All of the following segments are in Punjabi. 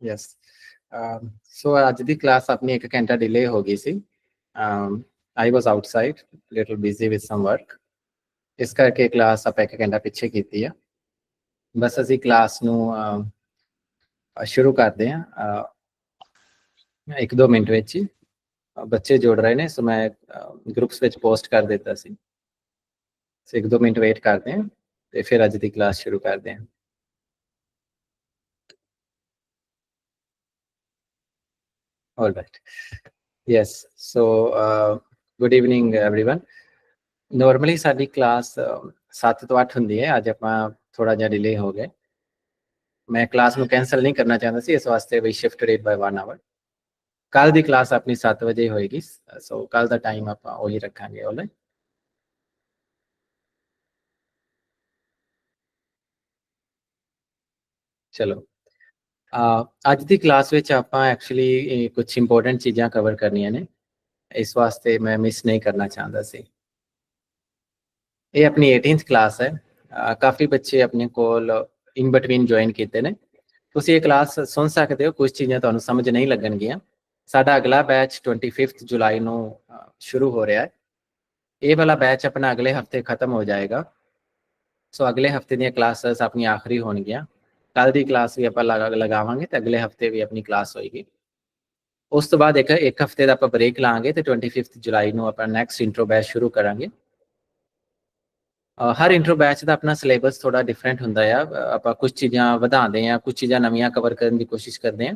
ਯੈਸ ਸੋ ਅੱਜ ਦੀ ਕਲਾਸ ਆਪਣੀ 1 ਘੰਟਾ ਡਿਲੇ ਹੋ ਗਈ ਸੀ I was outside little busy with some work ਇਸ ਕਰਕੇ ਕਲਾਸ ਆਪਾਂ ਇੱਕ ਘੰਟਾ ਪਿੱਛੇ ਕੀਤੀ ਆ ਬਸ ਅਸੀਂ ਕਲਾਸ ਨੂੰ ਸ਼ੁਰੂ ਕਰਦੇ ਹਾਂ ਇੱਕ ਦੋ ਮਿੰਟ ਵਿੱਚ ਹੀ ਬੱਚੇ ਜੁੜ ਰਹੇ ਨੇ ਸੋ ਮੈਂ ਗਰੁੱਪਸ ਵਿੱਚ ਪੋਸਟ ਕਰ ਦਿੱਤਾ ਸੀ ਸੋ ਇੱਕ ਦੋ ਮਿੰਟ ਵੇਟ ਕਰਦੇ ਹਾਂ ਤੇ ਫਿਰ ਅੱਜ ਦੀ ਕਲਾਸ ਸ਼ੁਰੂ ਕਰਦੇ ਹਾਂ all right. Yes. So uh, good evening everyone. Normally ਸਾਡੀ ਕਲਾਸ 7 ਤੋਂ 8 ਹੁੰਦੀ ਹੈ ਅੱਜ ਆਪਾਂ ਥੋੜਾ ਜਿਹਾ ਡਿਲੇ ਹੋ ਗਏ ਮੈਂ ਕਲਾਸ ਨੂੰ ਕੈਨਸਲ ਨਹੀਂ ਕਰਨਾ ਚਾਹੁੰਦਾ ਸੀ ਇਸ ਵਾਸਤੇ we shifted it by 1 hour ਕੱਲ ਦੀ ਕਲਾਸ ਆਪਣੀ 7 ਵਜੇ ਹੋਏਗੀ ਸੋ ਕੱਲ ਦਾ ਟਾਈਮ ਆਪਾਂ ਉਹੀ ਰੱਖਾਂਗੇ ਆਲਰਾਈਟ ਚਲੋ ਅੱਜ ਦੀ ਕਲਾਸ ਵਿੱਚ ਆਪਾਂ ਐਕਚੁਅਲੀ ਕੁਝ ਇੰਪੋਰਟੈਂਟ ਚੀਜ਼ਾਂ ਕਵਰ ਕਰਨੀਆਂ ਨੇ। ਇਸ ਵਾਸਤੇ ਮੈਂ ਮਿਸ ਨਹੀਂ ਕਰਨਾ ਚਾਹੁੰਦਾ ਸੀ। ਇਹ ਆਪਣੀ 18th ਕਲਾਸ ਹੈ। ਕਾਫੀ ਬੱਚੇ ਆਪਣੇ ਕੋਲ ਇਨ ਬਿਟਵੀਨ ਜੁਆਇਨ ਕੀਤੇ ਨੇ। ਤੁਸੀਂ ਇਹ ਕਲਾਸ ਸੁਣ ਸਕਦੇ ਹੋ ਕੁਝ ਚੀਜ਼ਾਂ ਤੁਹਾਨੂੰ ਸਮਝ ਨਹੀਂ ਲੱਗਣਗੀਆਂ। ਸਾਡਾ ਅਗਲਾ ਬੈਚ 25th ਜੁਲਾਈ ਨੂੰ ਸ਼ੁਰੂ ਹੋ ਰਿਹਾ ਹੈ। ਇਹ ਵਾਲਾ ਬੈਚ ਆਪਣਾ ਅਗਲੇ ਹਫ਼ਤੇ ਖਤਮ ਹੋ ਜਾਏਗਾ। ਸੋ ਅਗਲੇ ਹਫ਼ਤੇ ਦੀਆਂ ਕਲਾਸਸ ਆਪਣੀ ਆਖਰੀ ਹੋਣਗੀਆਂ। ਕੱਲ ਦੀ ਕਲਾਸ ਵੀ ਆਪਾਂ ਲਗਾਵਾਂਗੇ ਤੇ ਅਗਲੇ ਹਫ਼ਤੇ ਵੀ ਆਪਣੀ ਕਲਾਸ ਹੋਏਗੀ। ਉਸ ਤੋਂ ਬਾਅਦ ਇੱਕ ਇੱਕ ਹਫ਼ਤੇ ਦਾ ਆਪਾਂ ਬ੍ਰੇਕ ਲਾਂਗੇ ਤੇ 25th ਜੁਲਾਈ ਨੂੰ ਆਪਾਂ ਨੈਕਸਟ ਇੰਟਰੋ ਬੈਚ ਸ਼ੁਰੂ ਕਰਾਂਗੇ। ਹਰ ਇੰਟਰੋ ਬੈਚ ਦਾ ਆਪਣਾ ਸਿਲੇਬਸ ਥੋੜਾ ਡਿਫਰੈਂਟ ਹੁੰਦਾ ਆ। ਆਪਾਂ ਕੁਝ ਚੀਜ਼ਾਂ ਵਧਾਉਂਦੇ ਆ ਕੁਝ ਚੀਜ਼ਾਂ ਨਵੀਆਂ ਕਵਰ ਕਰਨ ਦੀ ਕੋਸ਼ਿਸ਼ ਕਰਦੇ ਆ।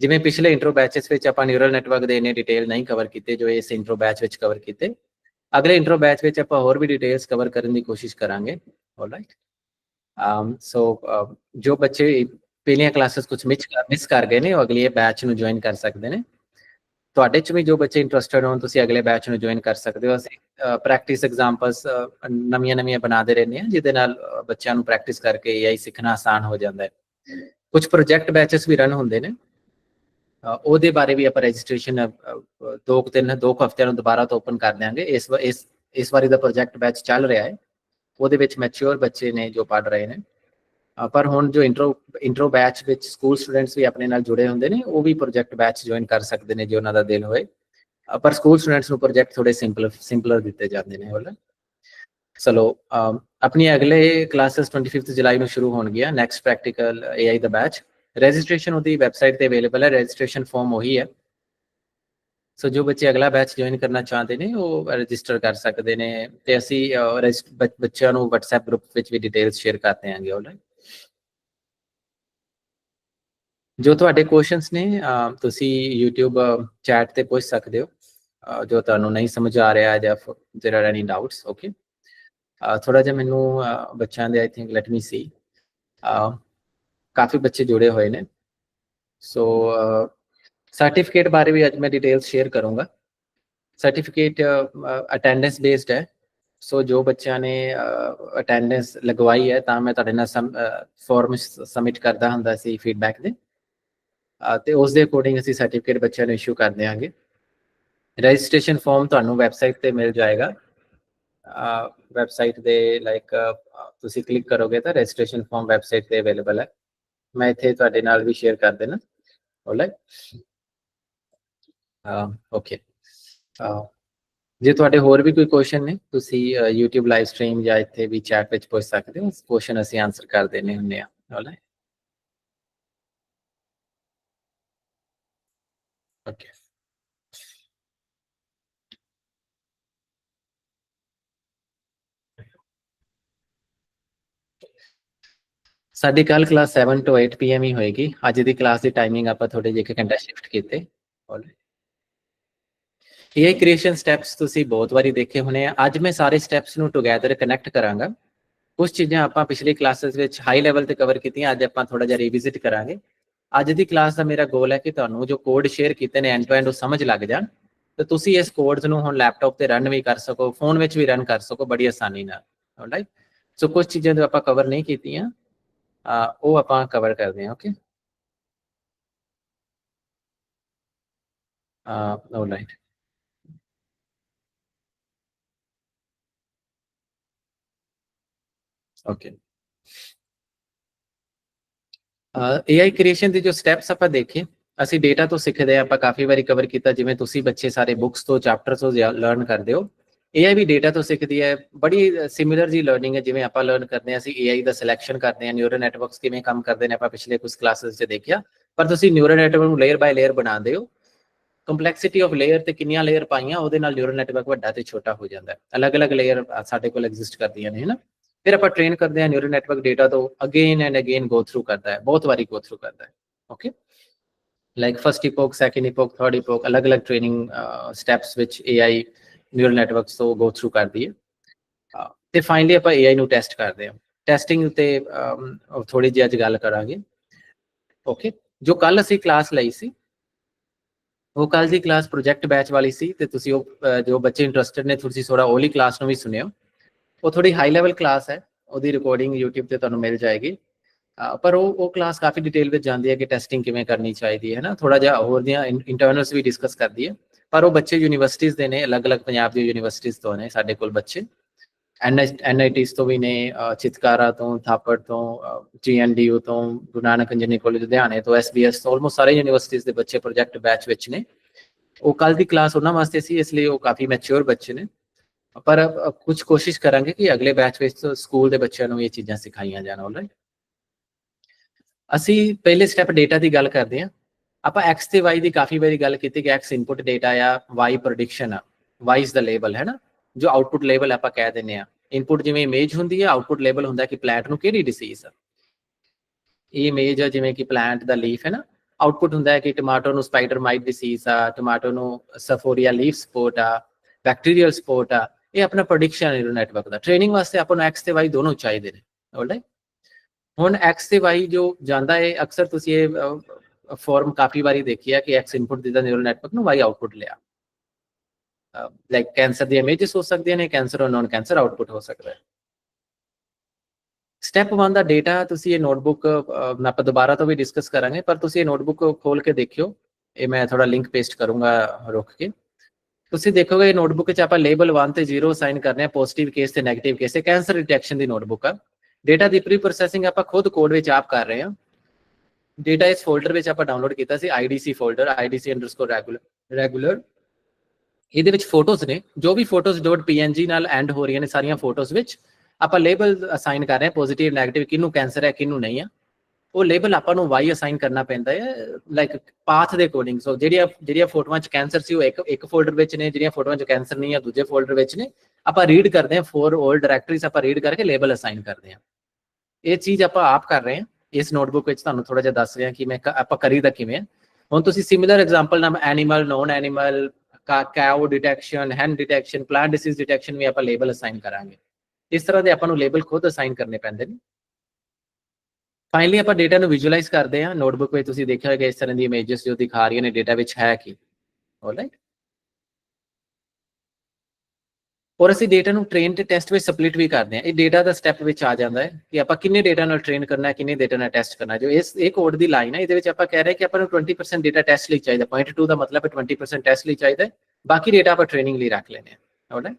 ਜਿਵੇਂ ਪਿਛਲੇ ਇੰਟਰੋ ਬੈਚਸ ਵਿੱਚ ਆਪਾਂ ਨਿਊਰਲ ਨੈਟਵਰਕ ਦੇ ਇੰਨੇ ਡਿਟੇਲ ਨਹੀਂ ਕਵਰ ਕੀਤੇ ਜੋ ਇਸ ਇੰਟਰੋ ਬੈਚ ਵਿੱਚ ਕਵਰ ਕੀਤੇ। ਅਗਲੇ ਇੰਟਰੋ ਬੈਚ ਵਿੱਚ ਆਪਾਂ ਹੋਰ ਵੀ ਡਿਟੇਲਸ ਕਵਰ ਕਰਨ ਦੀ ਕੋਸ਼ਿਸ਼ ਕਰਾਂਗੇ। ਆਲਰਾਈਟ ਸੋ ਜੋ ਬੱਚੇ ਪਹਿਲੀਆਂ ਕਲਾਸਸ ਕੁਝ ਮਿਸ ਮਿਸ ਕਰ ਗਏ ਨੇ ਉਹ ਅਗਲੇ ਬੈਚ ਨੂੰ ਜੁਆਇਨ ਕਰ ਸਕਦੇ ਨੇ ਤੁਹਾਡੇ ਚ ਵੀ ਜੋ ਬੱਚੇ ਇੰਟਰਸਟਿਡ ਹੋਣ ਤੁਸੀਂ ਅਗਲੇ ਬੈਚ ਨੂੰ ਜੁਆਇਨ ਕਰ ਸਕਦੇ ਹੋ ਅਸੀਂ ਪ੍ਰੈਕਟਿਸ ਐਗਜ਼ਾਮਪਲਸ ਨਵੀਆਂ ਨਵੀਆਂ ਬਣਾਦੇ ਰਹਿੰਦੇ ਹਾਂ ਜਿਹਦੇ ਨਾਲ ਬੱਚਿਆਂ ਨੂੰ ਪ੍ਰੈਕਟਿਸ ਕਰਕੇ AI ਸਿੱਖਣਾ ਆਸਾਨ ਹੋ ਜਾਂਦਾ ਹੈ ਕੁਝ ਪ੍ਰੋਜੈਕਟ ਬੈਚਸ ਵੀ ਰਨ ਹੁੰਦੇ ਨੇ ਉਹਦੇ ਬਾਰੇ ਵੀ ਆਪਾਂ ਰਜਿਸਟ੍ਰੇਸ਼ਨ ਦੋ ਤਿੰਨ ਦੋ ਹਫ਼ਤਿਆਂ ਨੂੰ ਦੁਬਾਰਾ ਤੋਂ ਓਪਨ ਕਰ ਦਿਆਂਗੇ ਇਸ ਇਸ ਇਸ ਵਾਰੀ ਦਾ ਪ੍ਰੋਜੈਕਟ ਬੈਚ ਚੱਲ ਰਿਹਾ ਹੈ ਉਹਦੇ ਵਿੱਚ ਮੈਚੁਰ ਬੱਚੇ ਨੇ ਜੋ ਪੜ ਰਹੇ ਨੇ। ਪਰ ਹੁਣ ਜੋ ਇੰਟਰੋ ਇੰਟਰੋ ਬੈਚ ਵਿੱਚ ਸਕੂਲ ਸਟੂਡੈਂਟਸ ਵੀ ਆਪਣੇ ਨਾਲ ਜੁੜੇ ਹੁੰਦੇ ਨੇ, ਉਹ ਵੀ ਪ੍ਰੋਜੈਕਟ ਬੈਚ ਜੁਆਇਨ ਕਰ ਸਕਦੇ ਨੇ ਜੇ ਉਹਨਾਂ ਦਾ ਦਿਲ ਹੋਏ। ਪਰ ਸਕੂਲ ਸਟੂਡੈਂਟਸ ਨੂੰ ਪ੍ਰੋਜੈਕਟ ਥੋੜੇ ਸਿੰਪਲ ਸਿੰਪਲਰ ਦਿੱਤੇ ਜਾਂਦੇ ਨੇ ਹੋਲਾ ਚਲੋ ਆਪਣੀ ਅਗਲੇ ਕਲਾਸਸ 25th ਜੁਲਾਈ ਨੂੰ ਸ਼ੁਰੂ ਹੋਣਗੀਆਂ ਨੈਕਸਟ ਪ੍ਰੈਕਟੀਕਲ AI ਦਾ ਬੈਚ ਰਜਿਸਟ੍ਰੇਸ਼ਨ ਉਹਦੀ ਵੈਬਸਾਈਟ ਤੇ ਅਵੇਲੇਬਲ ਹੈ ਰਜਿਸਟ੍ਰੇਸ਼ਨ ਫਾਰਮ ਉਹੀ ਹੈ। ਸੋ ਜੋ ਬੱਚੇ ਅਗਲਾ ਬੈਚ ਜੁਆਇਨ ਕਰਨਾ ਚਾਹੁੰਦੇ ਨੇ ਉਹ ਰਜਿਸਟਰ ਕਰ ਸਕਦੇ ਨੇ ਤੇ ਅਸੀਂ ਬੱਚਿਆਂ ਨੂੰ WhatsApp ਗਰੁੱਪ ਵਿੱਚ ਵੀ ਡਿਟੇਲਸ ਸ਼ੇਅਰ ਕਰਦੇ ਆਂਗੇ ਆਲਰਾਈਟ ਜੋ ਤੁਹਾਡੇ ਕੁਐਸਚਨਸ ਨੇ ਤੁਸੀਂ YouTube ਚੈਟ ਤੇ ਪੁੱਛ ਸਕਦੇ ਹੋ ਜੋ ਤੁਹਾਨੂੰ ਨਹੀਂ ਸਮਝ ਆ ਰਿਹਾ ਜਾਂ there are any doubts, okay? ਥੋੜਾ ਜਿਹਾ ਮੈਨੂੰ ਬੱਚਿਆਂ ਦੇ ਆਈ ਥਿੰਕ ਲੈਟ ਮੀ ਸੀ ਕਾਫੀ ਬੱਚੇ ਜੁੜੇ ਹੋਏ ਨੇ ਸੋ ਸਰਟੀਫਿਕੇਟ ਬਾਰੇ ਵੀ ਅੱਜ ਮੈਂ ਡਿਟੇਲਸ ਸ਼ੇਅਰ ਕਰੂੰਗਾ। ਸਰਟੀਫਿਕੇਟ ਅਟੈਂਡੈਂਸ ਬੇਸਡ ਹੈ। ਸੋ ਜੋ ਬੱਚਿਆਂ ਨੇ ਅਟੈਂਡੈਂਸ ਲਗਵਾਈ ਹੈ, ਤਾਂ ਮੈਂ ਤੁਹਾਡੇ ਨਾਲ ਫਾਰਮ ਸਬਮਿਟ ਕਰਦਾ ਹੁੰਦਾ ਸੀ ਫੀਡਬੈਕ ਦੇ। ਤੇ ਉਸ ਦੇ ਅਕੋਰਡਿੰਗ ਅਸੀਂ ਸਰਟੀਫਿਕੇਟ ਬੱਚਿਆਂ ਨੂੰ ਇਸ਼ੂ ਕਰ ਦੇਵਾਂਗੇ ਰਜਿਸਟ੍ਰੇਸ਼ਨ ਫਾਰਮ ਤੁਹਾਨੂੰ ਵੈਬਸਾਈਟ ਤੇ ਮਿਲ ਜਾਏਗਾ। ਵੈਬਸਾਈਟ ਦੇ ਲਾਈਕ ਤੁਸੀਂ ਕਲਿੱਕ ਕਰੋਗੇ ਤਾਂ ਰਜਿਸਟ੍ਰੇਸ਼ਨ ਫਾਰਮ ਵੈਬਸਾਈਟ ਤੇ ਅਵੇਲੇਬਲ ਹੈ। ਮੈਂ ਇੱਥੇ ਤੁਹਾਡੇ ਨਾਲ ਵੀ ਸ਼ੇਅਰ ਕਰ ਦੇਣਾ। ਆਲਰਾਈਟ ਓਕੇ ਜੇ ਤੁਹਾਡੇ ਹੋਰ ਵੀ ਕੋਈ ਕੁਐਸਚਨ ਨੇ ਤੁਸੀਂ YouTube ਲਾਈਵ ਸਟ੍ਰੀਮ ਜਾਂ ਇੱਥੇ ਵੀ ਚੈਟ ਵਿੱਚ ਪੁੱਛ ਸਕਦੇ ਹੋ ਕੁਐਸਚਨ ਅਸੀਂ ਆਨਸਰ ਕਰ ਦੇਣੇ ਹੁੰਦੇ ਆ ਆਲਰਾਈਟ ਓਕੇ ਸਾਡੀ ਕੱਲ ਕਲਾਸ 7 ਤੋਂ 8 ਪੀਐਮ ਹੀ ਹੋਏਗੀ ਅੱਜ ਦੀ ਕਲਾਸ ਦੀ ਟਾਈਮਿੰਗ ਆਪਾਂ ਥੋੜੇ ਜਿਹੇ ਘੰਟਾ ਸ਼ਿਫਟ ਕੀਤੇ ਆਲਰਾਈਟ ਇਹ ਕ੍ਰੀਏਸ਼ਨ ਸਟੈਪਸ ਤੁਸੀਂ ਬਹੁਤ ਵਾਰੀ ਦੇਖੇ ਹੋਣੇ ਆ। ਅੱਜ ਮੈਂ ਸਾਰੇ ਸਟੈਪਸ ਨੂੰ ਟੁਗੇਦਰ ਕਨੈਕਟ ਕਰਾਂਗਾ। ਕੁਝ ਚੀਜ਼ਾਂ ਆਪਾਂ ਪਿਛਲੀ ਕਲਾਸਸ ਵਿੱਚ ਹਾਈ ਲੈਵਲ ਤੇ ਕਵਰ ਕੀਤੀਆਂ, ਅੱਜ ਆਪਾਂ ਥੋੜਾ ਜਿਹਾ ਰੀਵਿਜ਼ਿਟ ਕਰਾਂਗੇ। ਅੱਜ ਦੀ ਕਲਾਸ ਦਾ ਮੇਰਾ ਗੋਲ ਹੈ ਕਿ ਤੁਹਾਨੂੰ ਜੋ ਕੋਡ ਸ਼ੇਅਰ ਕੀਤੇ ਨੇ ਐਂਡ ਟੂ ਐਂਡ ਉਹ ਸਮਝ ਲੱਗ ਜਾਣ। ਤੇ ਤੁਸੀਂ ਇਸ ਕੋਡਸ ਨੂੰ ਹੁਣ ਲੈਪਟਾਪ ਤੇ ਰਨ ਵੀ ਕਰ ਸਕੋ ਫੋਨ ਵਿੱਚ ਵੀ ਰਨ ਕਰ ਸਕੋ ਬੜੀ ਆਸਾਨੀ ਨਾਲ। ਆਲਰਾਈਟ ਸੋ ਕੁਝ ਚੀਜ਼ਾਂ ਜੋ ਆਪਾਂ ਕਵਰ ਨਹੀਂ ਕੀਤੀਆਂ ਉਹ ਆਪਾਂ ਕਵਰ ਕਰਦੇ ਹਾਂ okay alright okay AI creation ਦੇ ਜੋ ਸਟੈਪਸ ਆਪਾਂ ਦੇਖੇ, ਅਸੀਂ ਡੇਟਾ ਤੋਂ ਸਿੱਖਦੇ ਆ ਆਪਾਂ ਕਾਫੀ ਵਾਰੀ ਕਵਰ ਕੀਤਾ, ਜਿਵੇਂ ਤੁਸੀਂ ਬੱਚੇ ਸਾਰੇ ਬੁੱਕਸ ਤੋਂ ਚੈਪਟਰਸ ਤੋਂ ਲਰਨ ਕਰਦੇ ਹੋ। ਏਆਈ ਵੀ ਡੇਟਾ ਤੋਂ ਸਿੱਖਦੀ ਹੈ, ਬੜੀ ਸਿਮਿਲਰ ਜੀ ਲਰਨਿੰਗ ਹੈ, ਜਿਵੇਂ ਆਪਾਂ ਲਰਨ ਕਰਦੇ ਆ ਅਸੀਂ ਏਆਈ ਦਾ ਸਿਲੈਕਸ਼ਨ ਕਰਦੇ ਆ ਨਿਊਰਲ ਨੈਟਵਰਕਸ ਕਿਵੇਂ ਕੰਮ ਕਰਦੇ ਨੇ, ਆਪਾਂ ਪਿਛਲੇ ਕੁਝ ਕਲਾਸਸ 'ਚ ਦੇਖਿਆ। ਪਰ ਤੁਸੀਂ ਨਿਊਰਲ ਨੈਟਵਰਕ ਨੂੰ ਲੇਅਰ ਬਾਈ ਲੇਅਰ ਬਣਾਉਂਦੇ ਹੋ। ਕੰਪਲੈਕਸਿਟੀ ਆਫ ਲੇਅਰ ਤੇ ਕਿੰਨੀਆਂ ਲੇਅਰ ਪਾਈਆਂ, ਉਹਦੇ ਨਾਲ ਨਿਊਰਲ ਨੈਟਵਰਕ ਵੱਡਾ ਤੇ ਛੋਟਾ ਹੋ ਜਾਂਦਾ ਹੈ। ਅਲੱਗ-ਅਲੱਗ ਲੇਅਰ ਸਾਡੇ ਕੋਲ ਐਗਜ਼ਿਸਟ ਕਰਦੀਆਂ ਨੇ, ਹੈਨਾ? ਫਿਰ ਆਪਾਂ ਟ੍ਰੇਨ ਕਰਦੇ ਹਾਂ ਨਿਊਰਲ ਨੈਟਵਰਕ ਡੇਟਾ ਤੋਂ again and again go through ਕਰਦਾ ਹੈ, ਬਹੁਤ ਵਾਰੀ ਗੋ ਥਰੂ ਕਰਦਾ ਹੈ okay like first epoch second epoch third epoch ਅਲੱਗ-ਅਲੱਗ ਟ੍ਰੇਨਿੰਗ ਸਟੈਪਸ ਵਿੱਚ AI ਨਿਊਰਲ ਨੈਟਵਰਕਸ ਤੋਂ ਗੋ ਥਰੂ ਕਰਦੀ ਹੈ। ਤੇ ਫਾਈਨਲੀ ਆਪਾਂ AI ਨੂੰ ਟੈਸਟ ਕਰਦੇ ਹਾਂ। ਟੈਸਟਿੰਗ ਉਤੇ ਥੋੜੀ ਜਿਹੀ ਅੱਜ ਗੱਲ ਕਰਾਂਗੇ ਓਕੇ ਜੋ ਕੱਲ ਅਸੀਂ ਕਲਾਸ ਲਈ ਸੀ, ਉਹ ਕੱਲ ਦੀ ਕਲਾਸ ਪ੍ਰੋਜੈਕਟ ਬੈਚ ਵਾਲੀ ਸੀ, ਤੇ ਤੁਸੀਂ ਉਹ ਜੋ ਬੱਚੇ ਇੰਟਰਸਟਿਡ ਨੇ, ਤੁਸੀਂ ਥੋੜਾ ਓਲੀ ਕਲਾਸ ਨੂੰ ਵੀ ਸੁਣਿਓ ਉਹ ਥੋੜੀ ਹਾਈ ਲੈਵਲ ਕਲਾਸ ਹੈ ਉਹਦੀ ਰਿਕਾਰਡਿੰਗ YouTube ਤੇ ਤੁਹਾਨੂੰ ਮਿਲ ਜਾਏਗੀ ਪਰ ਉਹ ਉਹ ਕਲਾਸ ਕਾਫੀ ਡਿਟੇਲ ਵਿੱਚ ਜਾਂਦੀ ਹੈ ਕਿ ਟੈਸਟਿੰਗ ਕਿਵੇਂ ਕਰਨੀ ਚਾਹੀਦੀ ਹੈ ਨਾ ਥੋੜਾ ਜਿਹਾ ਹੋਰ ਦੀਆਂ ਇੰਟਰਨਲਸ ਵੀ ਡਿਸਕਸ ਕਰਦੀ ਹੈ ਪਰ ਉਹ ਬੱਚੇ ਯੂਨੀਵਰਸਿਟੀਆਂ ਦੇ ਨੇ ਅਲੱਗ-ਅਲੱਗ ਪੰਜਾਬ ਦੀ ਯੂਨੀਵਰਸਿਟੀਆਂ ਤੋਂ ਨੇ ਸਾਡੇ ਕੋਲ ਬੱਚੇ ਐਨਆਈਟੀਸ ਤੋਂ ਵੀ ਨੇ ਚਿਤਕਾਰਾ ਤੋਂ ਥਾਪੜ ਤੋਂ ਜੀਐਨਡੀਯੂ ਤੋਂ ਗੁਰੂ ਨਾਨਕ ਇੰਜੀਨੀਅਰਿੰਗ ਕਾਲਜ ਲੁਧਿਆਣੇ ਤੋਂ ਐਸਬੀਐਸ ਤੋਂ ਆਲਮੋਸਟ ਸਾਰੇ ਯੂਨੀਵਰਸਿਟੀਆਂ ਦੇ ਬੱਚੇ ਪ੍ਰੋਜੈਕਟ ਬੈਚ ਵਿੱਚ ਨੇ ਉਹ ਕੱਲ ਦੀ ਕਲਾਸ ਉਹਨਾਂ ਵਾਸਤੇ ਸੀ ਇਸ ਲਈ ਉਹ ਕਾਫੀ ਮੈਚੁਰ ਬੱਚੇ ਨੇ ਪਰ ਕੁਝ ਕੋਸ਼ਿਸ਼ ਕਰਾਂਗੇ ਕਿ ਅਗਲੇ ਬੈਚ ਵਿੱਚ ਸਕੂਲ ਦੇ ਬੱਚਿਆਂ ਨੂੰ ਇਹ ਚੀਜ਼ਾਂ ਸਿਖਾਈਆਂ ਜਾਣ ਆਲਰਾਈਟ ਅਸੀਂ ਪਹਿਲੇ ਸਟੈਪ ਡੇਟਾ ਦੀ ਗੱਲ ਕਰਦੇ ਹਾਂ। ਆਪਾਂ x ਤੇ y ਦੀ ਕਾਫੀ ਵਾਰੀ ਗੱਲ ਕੀਤੀ ਕਿ x ਇਨਪੁਟ ਡੇਟਾ ਆ, y ਪ੍ਰੈਡਿਕਸ਼ਨ ਆ, y ਇਜ਼ ਦਾ ਲੇਬਲ ਹੈ ਨਾ? ਜੋ ਆਉਟਪੁੱਟ ਲੇਬਲ ਆਪਾਂ ਕਹਿ ਦਿੰਨੇ ਆ ਇਨਪੁੱਟ ਜਿਵੇਂ ਇਮੇਜ ਹੁੰਦੀ ਆ ਆਉਟਪੁੱਟ ਲੇਬਲ ਹੁੰਦਾ ਕਿ ਪਲਾਂਟ ਨੂੰ ਕਿਹੜੀ ਡਿਸੀਜ਼ ਆ। ਇਹ ਇਮੇਜ ਆ ਜਿਵੇਂ ਕਿ ਪਲਾਂਟ ਦਾ ਲੀਫ ਹੈ ਨਾ? ਆਉਟਪੁੱਟ ਹੁੰਦਾ ਹੈ ਕਿ ਟਮਾਟੋ ਨੂੰ ਸਪਾਈਡਰ ਮਾਈਟ ਡਿਸੀਜ਼ ਆ ਟਮਾਟੋ ਨੂੰ ਸਫੋਰੀਆ ਲੀਫ ਸਪੋਰਟ ਆ ਬੈਕਟੀਰੀਅਲ ਸਪੋਰਟ ਆ। ਇਹ ਆਪਣਾ ਪ੍ਰੈਡਿਕਸ਼ਨ ਹੈ ਨੈਟਵਰਕ ਦਾ ਟ੍ਰੇਨਿੰਗ ਵਾਸਤੇ ਆਪਾਂ ਨੂੰ x ਤੇ y ਦੋਨੋਂ ਚਾਹੀਦੇ ਨੇ ਆਲਰਾਈਟ ਹੁਣ x ਤੇ y ਜੋ ਜਾਂਦਾ ਹੈ ਅਕਸਰ ਤੁਸੀਂ ਇਹ ਫਾਰਮ ਕਾਫੀ ਵਾਰੀ ਦੇਖੀ ਹੈ ਕਿ x ਇਨਪੁਟ ਦਿੱਤਾ ਨਿਊਰਲ ਨੈਟਵਰਕ ਨੂੰ y ਆਉਟਪੁੱਟ ਲਿਆ ਲਾਈਕ ਕੈਂਸਰ ਦੀ ਇਮੇਜਸ ਹੋ ਸਕਦੀਆਂ ਨੇ ਕੈਂਸਰ ਔਰ ਨਾਨ ਕੈਂਸਰ ਆਉਟਪੁੱਟ ਹੋ ਸਕਦਾ ਹੈ ਸਟੈਪ 1 ਦਾ ਡੇਟਾ ਤੁਸੀਂ ਇਹ ਨੋਟਬੁੱਕ ਆਪਾਂ ਦੁਬਾਰਾ ਤੋਂ ਵੀ ਡਿਸਕਸ ਕਰਾਂਗੇ ਪਰ ਤੁਸੀਂ ਇਹ ਨੋਟਬੁੱਕ ਖੋਲ ਕੇ ਦੇਖਿਓ ਇਹ ਮੈਂ ਥੋੜਾ ਲਿੰਕ ਪੇਸਟ ਕਰੂੰਗਾ ਰੁਕ ਕੇ ਤੁਸੀਂ ਦੇਖੋਗੇ ਇਹ ਨੋਟਬੁੱਕ 'ਚ ਆਪਾਂ ਲੇਬਲ 1 ਤੇ 0 ਅਸਾਈਨ ਕਰਨੇ ਆ ਪੋਜ਼ਿਟਿਵ ਕੇਸ ਤੇ 네ਗੇਟਿਵ ਕੇਸ ਤੇ ਕੈਂਸਰ ਡਿਟੈਕਸ਼ਨ ਦੀ ਨੋਟਬੁੱਕ ਆ। ਡੇਟਾ ਦੀ ਪ੍ਰੀ ਪ੍ਰੋਸੈਸਿੰਗ ਆਪਾਂ ਖੁਦ ਕੋਡ ਵਿੱਚ ਆਪ ਕਰ ਰਹੇ ਹਾਂ ਡੇਟਾ ਇਸ ਫੋਲਡਰ ਵਿੱਚ ਆਪਾਂ ਡਾਊਨਲੋਡ ਕੀਤਾ ਸੀ IDC ਫੋਲਡਰ IDC_regular ਰੈਗੂਲਰ ਇਹਦੇ ਵਿੱਚ ਫੋਟੋਜ਼ ਨੇ, ਜੋ ਵੀ ਫੋਟੋਜ਼ .png ਨਾਲ ਐਂਡ ਹੋ ਰਹੀਆਂ ਨੇ ਸਾਰੀਆਂ ਫੋਟੋਜ਼ ਵਿੱਚ, ਆਪਾਂ ਲੇਬਲ ਅਸਾਈਨ ਕਰ ਰਹੇ ਹਾਂ ਪੋਜ਼ਿਟਿਵ 네ਗੇਟਿਵ ਕਿਹਨੂੰ ਕੈਂਸਰ ਹੈ, ਕਿਹਨੂੰ ਨਹੀਂ ਆ। ਉਹ ਲੇਬਲ ਆਪਾਂ ਨੂੰ y ਅਸਾਈਨ ਕਰਨਾ ਪੈਂਦਾ ਹੈ ਲਾਈਕ ਪਾਥ ਦੇ ਅਕੋਰਡਿੰਗ ਸੋ ਜਿਹੜੀਆਂ ਜਿਹੜੀਆਂ ਫੋਟੋਆਂ 'ਚ ਕੈਂਸਰ ਸੀ, ਉਹ ਇੱਕ ਇੱਕ ਫੋਲਡਰ ਵਿੱਚ ਨੇ, ਜਿਹੜੀਆਂ ਫੋਟੋਆਂ 'ਚ ਕੈਂਸਰ ਨਹੀਂ ਆ, ਦੂਜੇ ਫੋਲਡਰ ਵਿੱਚ ਨੇ, ਆਪਾਂ ਰੀਡ ਕਰਦੇ ਹਾਂ ਫੋਰ 올 ਡਾਇਰੈਕਟਰੀਜ਼ ਆਪਾਂ ਰੀਡ ਕਰਕੇ ਲੇਬਲ ਅਸਾਈਨ ਕਰਦੇ ਹਾਂ। ਇਹ ਚੀਜ਼ ਆਪਾਂ ਆਪ ਕਰ ਰਹੇ ਹਾਂ। ਇਸ ਨੋਟਬੁੱਕ ਵਿੱਚ ਤੁਹਾਨੂੰ ਥੋੜਾ ਜਿਹਾ ਦੱਸ ਰਿਹਾ ਕਿ ਮੈਂ ਆਪਾਂ ਕਰੀਦਾ ਕਿਵੇਂ ਹੁਣ ਤੁਸੀਂ ਸਿਮਿਲਰ ਐਗਜ਼ਾਮਪਲ ਨਾਮ animal non animal cow detection hand detection plant disease detection ਵੀ ਆਪਾਂ ਲੇਬਲ ਅਸਾਈਨ ਕਰਾਂਗੇ। ਇਸ ਤਰ੍ਹਾਂ ਦੇ ਆਪਾਂ ਨੂੰ ਲੇਬਲ ਖੁਦ ਅਸਾਈਨ ਕਰਨੇ ਪੈਂਦੇ ਨੇ। ਫਾਈਨਲੀ ਆਪਾਂ ਡਾਟਾ ਨੂੰ ਵਿਜ਼ੂਅਲਾਈਜ਼ ਕਰਦੇ ਹਾਂ। ਨੋਟਬੁੱਕ ਵਿੱਚ ਤੁਸੀਂ ਦੇਖਿਆ ਹੋਵੇਗਾ ਇਸ ਤਰ੍ਹਾਂ ਦੀ ਇਮੇਜਸ ਜੋ ਦਿਖਾ ਰਹੀਆਂ ਨੇ ਡਾਟਾ ਵਿੱਚ ਹੈ ਕੀ। ਆਲਰਾਈਟ ਔਰ ਅਸੀਂ ਡਾਟਾ ਨੂੰ ਟ੍ਰੇਨ ਤੇ ਟੈਸਟ ਵਿੱਚ ਸਪਲਿਟ ਵੀ ਕਰਦੇ ਹਾਂ। ਇਹ ਡਾਟਾ ਦਾ ਸਟੈਪ ਵਿੱਚ ਆ ਜਾਂਦਾ ਹੈ ਕਿ ਆਪਾਂ ਕਿੰਨੇ ਡਾਟਾ ਨਾਲ ਟ੍ਰੇਨ ਕਰਨਾ ਹੈ, ਕਿੰਨੇ ਡਾਟਾ ਨਾਲ ਟੈਸਟ ਕਰਨਾ ਜੋ ਇਸ, ਇਹ ਕੋਡ ਦੀ ਲਾਈਨ ਹੈ, ਇਹਦੇ ਵਿੱਚ ਆਪਾਂ ਕਹਿ ਰਹੇ ਕਿ ਆਪਾਂ ਨੂੰ 20% ਡਾਟਾ ਟੈਸਟ ਲਈ ਚਾਹੀਦਾ। ਪੁਆਇੰਟ 2 ਦਾ ਮਤਲਬ ਹੈ 20% ਟੈਸਟ ਲਈ ਚਾਹੀਦਾ ਬਾਕੀ ਡਾਟਾ ਆਪਾਂ ਟ੍ਰੇਨਿੰਗ ਲਈ ਰੱਖ ਲੈਨੇ ਆ ਆਲਰਾਈਟ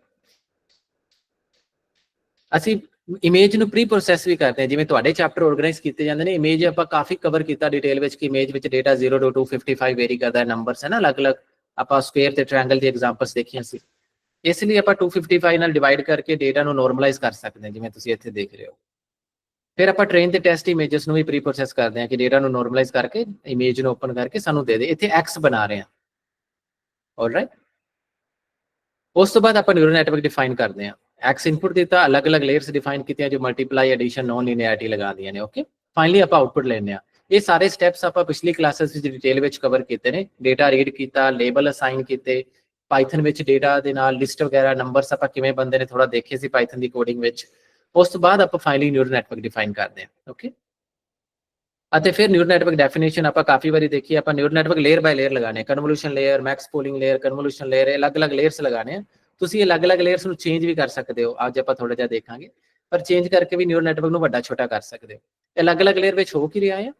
ਅਸੀਂ ਇਮੇਜ ਨੂੰ ਪ੍ਰੀ ਪ੍ਰੋਸੈਸ ਵੀ ਕਰਦੇ ਹਾਂ। ਜਿਵੇਂ ਤੁਹਾਡੇ ਚੈਪਟਰ ਆਰਗੇਨਾਈਜ਼ ਕੀਤੇ ਜਾਂਦੇ ਨੇ ਇਮੇਜ ਆਪਾਂ ਕਾਫੀ ਕਵਰ ਕੀਤਾ ਡਿਟੇਲ ਵਿੱਚ ਕਿ ਇਮੇਜ ਵਿੱਚ ਡਾਟਾ 0 ਤੋਂ 255 ਵੇਰੀ ਕਰਦਾ ਹੈ ਨੰਬਰਸ ਹੈ ਨਾ, ਅਲੱਗ-ਅਲੱਗ। ਆਪਾਂ ਸਕੁਅਰ ਤੇ ਟ੍ਰਾਇੰਗਲ ਦੀ ਐਗਜ਼ਾਮਪਲਸ ਦੇਖੀਆਂ ਸੀ। ਇਸ ਲਈ ਆਪਾਂ 255 ਨਾਲ ਡਿਵਾਈਡ ਕਰਕੇ ਡਾਟਾ ਨੂੰ ਨਾਰਮਲਾਈਜ਼ ਕਰ ਸਕਦੇ ਹਾਂ, ਜਿਵੇਂ ਤੁਸੀਂ ਇੱਥੇ ਦੇਖ ਰਹੇ ਹੋ। ਫਿਰ ਆਪਾਂ ਟ੍ਰੇਨ ਤੇ ਟੈਸਟ ਇਮੇਜਸ ਨੂੰ ਵੀ ਪ੍ਰੀ ਪ੍ਰੋਸੈਸ ਕਰਦੇ ਹਾਂ ਕਿ ਡਾਟਾ ਨੂੰ ਨਾਰਮਲਾਈਜ਼ ਕਰਕੇ ਇਮੇਜ ਨੂੰ ਓਪਨ ਕਰਕੇ ਸਾਨੂੰ ਦੇ ਦੇ। ਇੱਥੇ x ਬਣਾ ਰਹੇ ਹਾਂ। ਆਲਰਾਈਟ ਉਸ ਤੋਂ ਬਾਅਦ ਆਪਾਂ ਨਿਊਰਲ ਨੈਟਵਰਕ ਡਿਫਾਈਨ ਕਰਦੇ ਹਾਂ। X ਇਨਪੁਟ ਦਿੱਤਾ ਅਲੱਗ-ਅਲੱਗ ਲੇਅਰਸ ਡਿਫਾਈਨ ਕੀਤੀਆਂ ਜੋ ਮਲਟੀਪਲਾਈ ਐਡੀਸ਼ਨ ਨੋਨ ਲੀਨੀਅਰਿਟੀ ਲਗਾਉਂਦੀਆਂ ਨੇ ਓਕੇ ਫਾਈਨਲੀ ਆਪਾਂ ਆਉਟਪੁੱਟ ਲੈਣੇ ਆ ਇਹ ਸਾਰੇ ਸਟੈਪਸ ਆਪਾਂ ਪਿਛਲੀ ਕਲਾਸਸ ਵਿੱਚ ਡਿਟੇਲ ਵਿੱਚ ਕਵਰ ਕੀਤੇ ਨੇ। ਡਾਟਾ ਰੀਡ ਕੀਤਾ ਲੇਬਲ ਅਸਾਈਨ ਕੀਤੇ ਪਾਈਥਨ ਵਿੱਚ ਡਾਟਾ ਦੇ ਨਾਲ ਲਿਸਟ ਵਗੈਰਾ ਨੰਬਰਸ ਆਪਾਂ ਕਿਵੇਂ ਬੰਦੇ ਨੇ ਥੋੜਾ ਦੇਖੇ ਸੀ ਪਾਈਥਨ ਦੀ ਕੋਡਿੰਗ ਵਿੱਚ। ਉਸ ਤੋਂ ਬਾਅਦ ਆਪਾਂ ਫਾਈਨਲੀ ਨਿਊਰਲ ਨੈਟਵਰਕ ਡਿਫਾਈਨ ਕਰਦੇ ਹਾਂ ਓਕੇ ਅਤੇ ਫਿਰ ਨਿਊਰਲ ਨੈਟਵਰਕ ਡੈਫੀਨੇਸ਼ਨ ਆਪਾਂ ਕਾਫੀ ਵਾਰੀ ਦੇਖੀ, ਆਪਾਂ neural network layer by layer ਲਗਾਣੇ convolution layer max pooling layer convolution layer ਅਲੱਗ-ਅਲੱਗ ਲੇਅਰਸ ਲਗਾਣੇ ਆ ਤੁਸੀਂ ਅਲੱਗ-ਅਲੱਗ ਲੇਅਰਸ ਨੂੰ ਚੇਂਜ ਵੀ ਕਰ ਸਕਦੇ ਹੋ। ਅੱਜ ਆਪਾਂ ਥੋੜਾ ਜਿਹਾ ਦੇਖਾਂਗੇ। ਪਰ ਚੇਂਜ ਕਰਕੇ ਵੀ ਨਿਊਰਲ ਨੈਟਵਰਕ ਨੂੰ ਵੱਡਾ, ਛੋਟਾ ਕਰ ਸਕਦੇ ਹੋ। ਅਲੱਗ-ਅਲੱਗ ਲੇਅਰ ਵਿੱਚ ਹੋ ਕੀ ਰਿਹਾ ਹੈ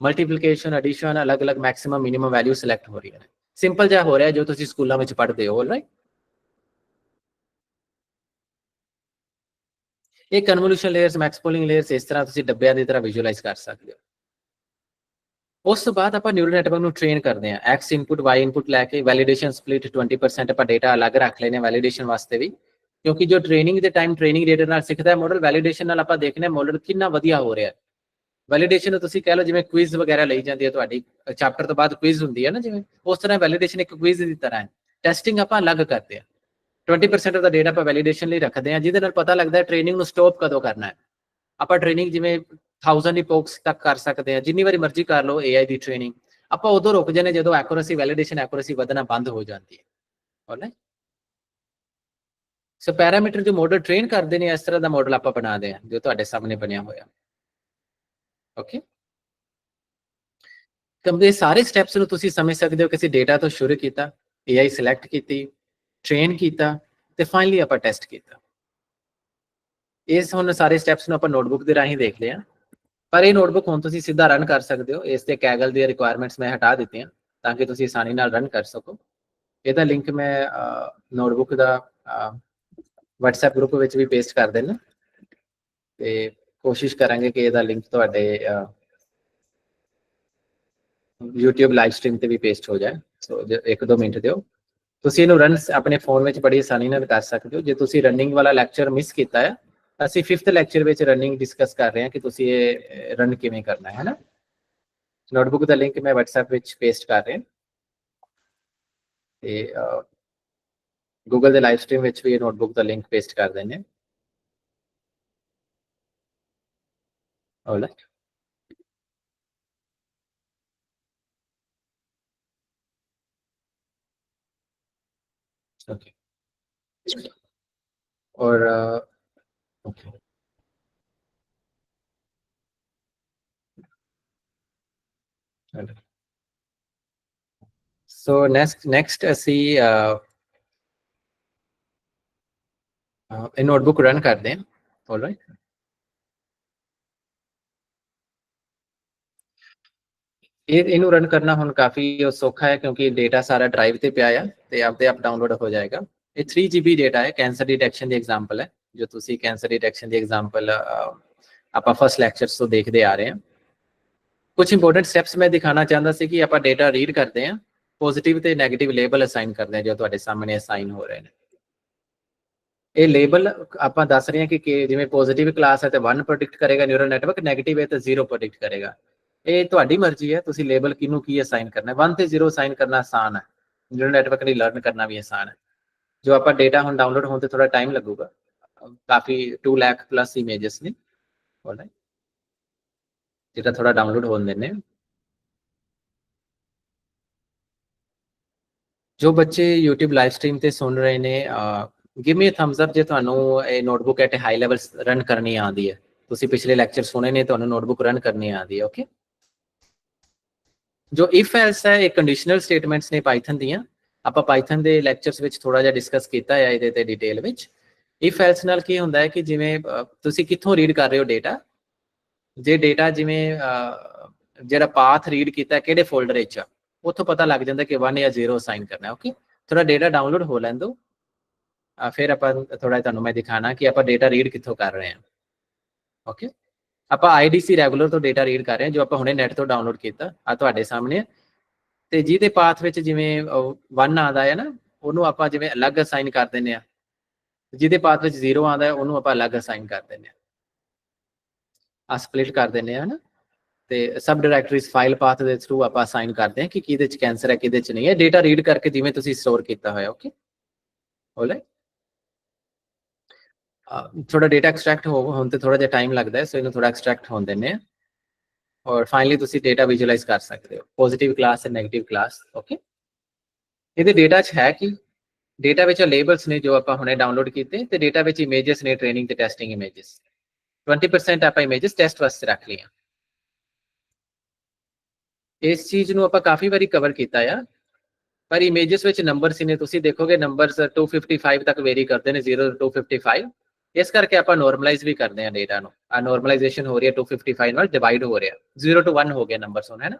ਮਲਟੀਪਲੀਕੇਸ਼ਨ ਐਡੀਸ਼ਨ ਅਲੱਗ-ਅਲੱਗ ਮੈਕਸਿਮਮ ਮਿਨੀਮਮ ਵੈਲਿਊ ਸਿਲੈਕਟ ਹੋ ਰਹੀਆਂ ਨੇ। ਸਿੰਪਲ ਜਿਹਾ ਹੋ ਰਿਹਾ ਜੋ ਤੁਸੀਂ ਸਕੂਲਾਂ ਵਿੱਚ ਪੜ੍ਹਦੇ ਹੋ ਰਾਈਟ ਇਹ convolution layers max pooling layers ਇਸ ਤਰ੍ਹਾਂ ਤੁਸੀਂ ਡੱਬਿਆਂ ਦੀ ਤਰ੍ਹਾਂ ਵਿਜ਼ੂਅਲਾਈਜ਼ ਕਰ ਸਕਦੇ ਹੋ। ਉਸ ਤੋਂ ਬਾਅਦ ਆਪਾਂ ਨਿਊਰਲ ਨੈਟਵਰਕ ਨੂੰ ਟ੍ਰੇਨ ਕਰਦੇ ਹਾਂ। X ਇਨਪੁਟ y ਇਨਪੁਟ ਲੈ ਕੇ ਵੈਲੀਡੇਸ਼ਨ ਸਪਲਿਟ 20% ਆਪਾਂ ਡਾਟਾ ਅਲੱਗ ਰੱਖ ਲੈਨੇ ਵੈਲੀਡੇਸ਼ਨ ਵਾਸਤੇ ਵੀ। ਕਿਉਂਕਿ ਜੋ ਟ੍ਰੇਨਿੰਗ ਦੇ ਟਾਈਮ ਟ੍ਰੇਨਿੰਗ ਡਾਟਾ ਨਾਲ ਸਿੱਖਦਾ ਹੈ ਮਾਡਲ ਵੈਲੀਡੇਸ਼ਨ ਨਾਲ ਆਪਾਂ ਦੇਖਨੇ ਮਾਡਲ ਕਿੰਨਾ ਵਧੀਆ ਹੋ ਰਿਹਾ। ਹੈ ਵੈਲੀਡੇਸ਼ਨ ਨੂੰ ਤੁਸੀਂ ਕਹਿ ਲਓ ਜਿਵੇਂ ਕੁਇਜ਼ ਵਗੈਰਾ ਲਈ ਜਾਂਦੀ ਹੈ ਤੁਹਾਡੀ ਚੈਪਟਰ ਤੋਂ ਬਾਅਦ ਕੁਇਜ਼ ਹੁੰਦੀ ਹੈ ਨਾ ਜਿਵੇਂ, ਉਸ ਤਰ੍ਹਾਂ ਵੈਲੀਡੇਸ਼ਨ ਇੱਕ ਕੁਇਜ਼ ਦੀ ਤਰ੍ਹਾਂ ਹੈ। ਟੈਸਟਿੰਗ ਆਪਾਂ ਅਲੱਗ ਕਰਦੇ ਹਾਂ। 20% ਆਫ ਦਾ ਡਾਟਾ ਆਪਾਂ ਵੈਲੀਡੇਸ਼ਨ ਲਈ ਰੱਖਦੇ ਹਾਂ, ਜਿਹਦੇ ਨਾਲ ਪਤਾ ਲੱਗਦਾ ਹੈ ਟ੍ਰੇਨਿੰਗ ਨੂੰ ਸਟਾਪ ਕਦੋਂ ਕਰਨਾ ਹੈ। ਆਪਾਂ ਟ੍ਰੇਨਿੰਗ ਜਿਵੇਂ 1000 ਇਪੋਕਸ ਤੱਕ ਕਰ ਸਕਦੇ ਹਾਂ ਜਿੰਨੀ ਵਾਰੀ ਮਰਜ਼ੀ ਕਰ ਲਓ AI ਦੀ ਟ੍ਰੇਨਿੰਗ ਆਪਾਂ ਉਦੋਂ ਰੁਕ ਜਾਂਦੇ ਜਦੋਂ ਐਕੂਰੇਸੀ ਵੈਲੀਡੇਸ਼ਨ ਐਕੂਰੇਸੀ ਵਧਣਾ ਬੰਦ ਹੋ ਜਾਂਦੀ ਹੈ। ਹੋਣਾ ਸੋ ਪੈਰਾਮੀਟਰ ਜੋ ਮਾਡਲ ਟ੍ਰੇਨ ਕਰਦੇ ਨੇ, ਇਸ ਤਰ੍ਹਾਂ ਦਾ ਮਾਡਲ ਆਪਾਂ ਬਣਾਦੇ ਹਾਂ, ਜੋ ਤੁਹਾਡੇ ਸਾਹਮਣੇ ਬਣਿਆ ਹੋਇਆ। ਓਕੇ ਤਾਂ ਇਹ ਸਾਰੇ ਸਟੈਪਸ ਨੂੰ ਤੁਸੀਂ ਸਮਝ ਸਕਦੇ ਹੋ ਕਿ ਅਸੀਂ ਡਾਟਾ ਤੋਂ ਸ਼ੁਰੂ ਕੀਤਾ AI ਸਿਲੈਕਟ ਕੀਤੀ ਟ੍ਰੇਨ ਕੀਤਾ ਤੇ ਫਾਈਨਲੀ ਆਪਾਂ ਟੈਸਟ ਕੀਤਾ। ਇਸ ਹੁਣ ਸਾਰੇ ਸਟੈਪਸ ਨੂੰ ਆਪਾਂ ਨੋਟਬੁੱਕ ਦੇ ਰਾਹੀਂ ਦੇਖ ਲਿਆ ਪਰ ਇਹ ਨੋਟਬੁੱਕ ਹੁਣ ਤੁਸੀਂ ਸਿੱਧਾ ਰਨ ਕਰ ਸਕਦੇ ਹੋ। ਇਸ ਤੇ ਕੈਗਲ ਦੀ ਰਿਕੁਆਇਰਮੈਂਟਸ ਮੈਂ ਹਟਾ ਦਿੱਤੀਆਂ, ਤਾਂ ਕਿ ਤੁਸੀਂ ਆਸਾਨੀ ਨਾਲ ਰਨ ਕਰ ਸਕੋ। ਇਹਦਾ ਲਿੰਕ ਮੈਂ ਨੋਟਬੁੱਕ ਦਾ WhatsApp ਗਰੁੱਪ ਵਿੱਚ ਵੀ ਪੇਸਟ ਕਰ ਦੇਣਾ ਤੇ ਕੋਸ਼ਿਸ਼ ਕਰਾਂਗੇ ਕਿ ਇਹਦਾ ਲਿੰਕ ਤੁਹਾਡੇ YouTube ਲਾਈਵ ਸਟ੍ਰੀਮ ਤੇ ਵੀ ਪੇਸਟ ਹੋ ਜਾਏ। ਸੋ ਇੱਕ ਦੋ ਮਿੰਟ ਦਿਓ। ਤੁਸੀਂ ਇਹਨੂੰ ਰਨ ਆਪਣੇ ਫੋਨ ਵਿੱਚ ਬੜੀ ਆਸਾਨੀ ਨਾਲ ਕਰ ਸਕਦੇ ਹੋ। ਜੇ ਤੁਸੀਂ ਰਨਿੰਗ ਵਾਲਾ ਲੈਕਚਰ ਮਿਸ ਕੀਤਾ ਹੈ ਅਸੀਂ 5th ਲੈਕਚਰ ਵਿੱਚ ਰਨਿੰਗ ਡਿਸਕਸ ਕਰ ਰਹੇ ਹਾਂ ਕਿ ਤੁਸੀਂ ਇਹ ਰਨ ਕਿਵੇਂ ਕਰਨਾ ਹੈ ਨਾ ਨੋਟਬੁੱਕ ਦਾ ਲਿੰਕ ਮੈਂ WhatsApp ਵਿੱਚ ਪੇਸਟ ਕਰ ਰਿਹਾ ਤੇ ਗੂਗਲ ਦੇ ਲਾਈਵ ਸਟ੍ਰੀਮ ਵਿੱਚ ਵੀ ਇਹ ਨੋਟਬੁੱਕ ਦਾ ਲਿੰਕ ਪੇਸਟ ਕਰ ਦਿੰਦੇ ਹਾਂ ओके और ओके ਸੋ ਨੈਕਸਟ ਨੈਕਸਟ ਅਸੀਂ ਇਹ ਨੋਟਬੁੱਕ ਰਨ ਕਰਦੇ ਹਾਂ ਆਲਰਾਈਟ ਇਹ ਇਹਨੂੰ ਰਨ ਕਰਨਾ ਹੁਣ ਕਾਫੀ ਸੌਖਾ ਹੈ ਕਿਉਂਕਿ ਡਾਟਾ ਸਾਰਾ ਡਰਾਈਵ ਤੇ ਪਿਆ ਆ ਤੇ ਆਪਦੇ ਆਪ ਡਾਊਨਲੋਡ ਹੋ ਜਾਏਗਾ ਇਹ 3 GB ਡਾਟਾ ਹੈ ਕੈਂਸਰ ਡਿਟੈਕਸ਼ਨ ਦੀ ਐਗਜ਼ਾਮਪਲ ਹੈ ਜੋ ਤੁਸੀਂ ਕੈਂਸਰ ਡਿਟੈਕਸ਼ਨ ਦੀ ਐਗਜ਼ਾਮਪਲ ਆਪਾਂ ਫਸਟ ਲੈਕਚਰਸ ਤੋਂ ਦੇਖਦੇ ਆ ਰਹੇ ਹਾਂ। ਕੁਝ ਇੰਪੋਰਟੈਂਟ ਸਟੈਪਸ ਮੈਂ ਦਿਖਾਣਾ ਚਾਹੁੰਦਾ ਸੀ ਕਿ ਆਪਾਂ ਡਾਟਾ ਰੀਡ ਕਰਦੇ ਹਾਂ ਪੋਜ਼ਿਟਿਵ ਤੇ 네ਗੇਟਿਵ ਲੇਬਲ ਅਸਾਈਨ ਕਰਦੇ ਹਾਂ, ਜੋ ਤੁਹਾਡੇ ਸਾਹਮਣੇ ਅਸਾਈਨ ਹੋ ਰਹੇ ਨੇ। ਇਹ ਲੇਬਲ ਆਪਾਂ ਦੱਸ ਰਹੇ ਹਾਂ ਕਿ ਜਿਵੇਂ ਪੋਜ਼ਿਟਿਵ ਕਲਾਸ ਹੈ ਤੇ 1 ਪ੍ਰੈਡਿਕਟ ਕਰੇਗਾ ਨਿਊਰਲ ਨੈਟਵਰਕ 네ਗੇਟਿਵ ਹੈ ਤੇ 0 ਪ੍ਰੈਡਿਕਟ ਕਰੇਗਾ। ਇਹ ਤੁਹਾਡੀ ਮਰਜ਼ੀ ਹੈ, ਤੁਸੀਂ ਲੇਬਲ ਕਿਹਨੂੰ ਕੀ ਅਸਾਈਨ ਕਰਨਾ ਹੈ। 1 ਤੇ 0 ਅਸਾਈਨ ਕਰਨਾ ਆਸਾਨ ਹੈ। ਨਿਊਰਲ ਨੈਟਵਰਕ ਲਈ ਲਰਨ ਕਰਨਾ ਵੀ ਆਸਾਨ ਹੈ। ਜੋ ਆਪਾਂ ਡਾਟਾ ਹੁਣ ਡਾਊਨਲੋਡ ਹੋਣ ਤੇ ਥੋੜਾ ਟਾਈਮ ਲੱਗੂਗਾ। ਕਾਫੀ 2 ਲੱਖ ਪਲੱਸ ਇਮੇजेस ਨੇ ਆਲਰਾਈਟ ਜਿਹੜਾ ਥੋੜਾ ਡਾਊਨਲੋਡ ਹੋਣ ਦੇਣੇ ਜੋ ਬੱਚੇ YouTube ਲਾਈਵ ਸਟ੍ਰੀਮ ਤੇ ਸੁਣ ਰਹੇ ਨੇ give me a thumbs up ਜੇ ਤੁਹਾਨੂੰ ਇਹ notebook at high level run ਕਰਨੀ ਆਉਂਦੀ ਹੈ ਤੁਸੀਂ ਪਿਛਲੇ ਲੈਕਚਰ ਸੁਣੇ ਨੇ ਤੁਹਾਨੂੰ ਨੋਟਬੁੱਕ ਰਨ ਕਰਨੀ ਆਉਂਦੀ ਹੈ ਓਕੇ ਜੋ ਇਫ ਐਲਸ ਹੈ ਇਹ ਕੰਡੀਸ਼ਨਲ ਸਟੇਟਮੈਂਟਸ ਨੇ ਪਾਈਥਨ ਦੀਆਂ ਆਪਾਂ ਪਾਈਥਨ ਦੇ ਲੈਕਚਰਸ ਵਿੱਚ ਥੋੜਾ ਜਿਹਾ ਡਿਸਕਸ ਕੀਤਾ ਹੈ ਇਹਦੇ ਤੇ ਡਿਟੇਲ ਵਿੱਚ ਇਫ ਐਲਸ ਨਾਲ ਕੀ ਹੁੰਦਾ ਹੈ ਕਿ ਜਿਵੇਂ ਤੁਸੀਂ ਕਿੱਥੋਂ ਰੀਡ ਕਰ ਰਹੇ ਹੋ ਡਾਟਾ ਜੇ ਡਾਟਾ ਜਿਵੇਂ ਜਿਹੜਾ ਪਾਥ ਰੀਡ ਕੀਤਾ ਕਿਹੜੇ ਫੋਲਡਰ ਵਿੱਚ ਆ, ਉੱਥੋਂ ਪਤਾ ਲੱਗ ਜਾਂਦਾ ਕਿ 1 ਜਾਂ 0 ਅਸਾਈਨ ਕਰਨਾ ਓਕੇ ਥੋੜਾ ਡਾਟਾ ਡਾਊਨਲੋਡ ਹੋ ਲੈਣ ਦੋ ਫਿਰ ਆਪਾਂ ਥੋੜਾ ਤੁਹਾਨੂੰ ਮੈਂ ਦਿਖਾਣਾ ਕਿ ਆਪਾਂ ਡਾਟਾ ਰੀਡ ਕਿੱਥੋਂ ਕਰ ਰਹੇ ਹਾਂ ਓਕੇ ਆਪਾਂ IDC ਰੈਗੂਲਰ ਤੋਂ ਡਾਟਾ ਰੀਡ ਕਰ ਰਹੇ ਹਾਂ, ਜੋ ਆਪਾਂ ਹੁਣੇ ਨੈਟ ਤੋਂ ਡਾਊਨਲੋਡ ਕੀਤਾ, ਆ ਤੁਹਾਡੇ ਸਾਹਮਣੇ ਤੇ ਜਿਹਦੇ ਪਾਥ ਵਿੱਚ ਜਿਵੇਂ 1 ਆਉਂਦਾ ਹੈ ਨਾ, ਉਹਨੂੰ ਆਪਾਂ ਜਿਵੇਂ ਅਲੱਗ ਅਸਾਈਨ ਕਰ ਦਿੰਦੇ ਆ ਜਿਹਦੇ ਪਾਥ ਵਿੱਚ 0 ਆਉਂਦਾ ਹੈ, ਉਹਨੂੰ ਆਪਾਂ ਅਲੱਗ ਅਸਾਈਨ ਕਰ ਦਿੰਦੇ ਆ ਆ ਸਪਲਿਟ ਕਰ ਦਿੰਦੇ ਆ ਨਾ ਤੇ ਸਬ ਡਾਇਰੈਕਟਰੀਜ਼ ਫਾਈਲ ਪਾਥ ਦੇ ਥਰੂ ਆਪਾਂ ਅਸਾਈਨ ਕਰਦੇ ਹਾਂ ਕਿ ਕਿਹਦੇ ਚ ਕੈਂਸਰ ਹੈ, ਕਿਹਦੇ ਚ ਨਹੀਂ ਹੈ। ਡਾਟਾ ਰੀਡ ਕਰਕੇ ਜਿਵੇਂ ਤੁਸੀਂ ਸਟੋਰ ਕੀਤਾ ਹੋਇਆ ਓਕੇ ਹੋਲੇ ਥੋੜਾ ਡਾਟਾ ਐਕਸਟ੍ਰੈਕਟ ਹੋ, ਹੁਣ ਤੇ ਥੋੜਾ ਜਿਹਾ ਟਾਈਮ ਲੱਗਦਾ ਹੈ, ਸੋ ਇਹਨੂੰ ਥੋੜਾ ਐਕਸਟ੍ਰੈਕਟ ਹੋਣ ਦਿੰਨੇ ਆ ਔਰ ਫਾਈਨਲੀ ਤੁਸੀਂ ਡਾਟਾ ਵਿਜ਼ੂਅਲਾਈਜ਼ ਕਰ ਸਕਦੇ ਹੋ। ਪੋਜ਼ਿਟਿਵ ਕਲਾਸ ਤੇ 네ਗੇਟਿਵ ਕਲਾਸ ਓਕੇ ਇਹਦੇ ਡਾਟਾ 'ਚ ਹੈ ਕੀ ਡੇਟਾ ਵਿੱਚ ਲੇਬਲਸ ਨੇ ਜੋ ਆਪਾਂ ਹੁਣੇ ਡਾਊਨਲੋਡ ਕੀਤੇ ਤੇ ਡੇਟਾ ਵਿੱਚ ਇਮੇजेस ਨੇ ਟ੍ਰੇਨਿੰਗ ਤੇ ਟੈਸਟਿੰਗ ਇਮੇजेस 20% ਆਪਾਂ ਇਮੇजेस ਟੈਸਟ ਵਾਸਤੇ ਰੱਖ ਲਈਆਂ। ਇਸ ਚੀਜ਼ ਨੂੰ ਆਪਾਂ ਕਾਫੀ ਵਾਰੀ ਕਵਰ ਕੀਤਾ ਆ, ਪਰ ਇਮੇजेस ਵਿੱਚ ਨੰਬਰਸ ਨੇ, ਤੁਸੀਂ ਦੇਖੋਗੇ ਨੰਬਰਸ 255 ਤੱਕ ਵੇਰੀ ਕਰਦੇ ਨੇ 0 ਤੋਂ 255 ਇਸ ਕਰਕੇ ਆਪਾਂ ਨਾਰਮਲਾਈਜ਼ ਵੀ ਕਰਦੇ ਆ ਡੇਟਾ ਨੂੰ। ਆ ਨਾਰਮਲਾਈਜ਼ੇਸ਼ਨ ਹੋ ਰਹੀ ਹੈ 255 ਨਾਲ ਡਿਵਾਈਡ ਹੋ ਰਿਹਾ। 0 ਤੋਂ 1 ਹੋ ਗਿਆ ਨੰਬਰਸ ਹੁਣ, ਹੈ ਨਾ?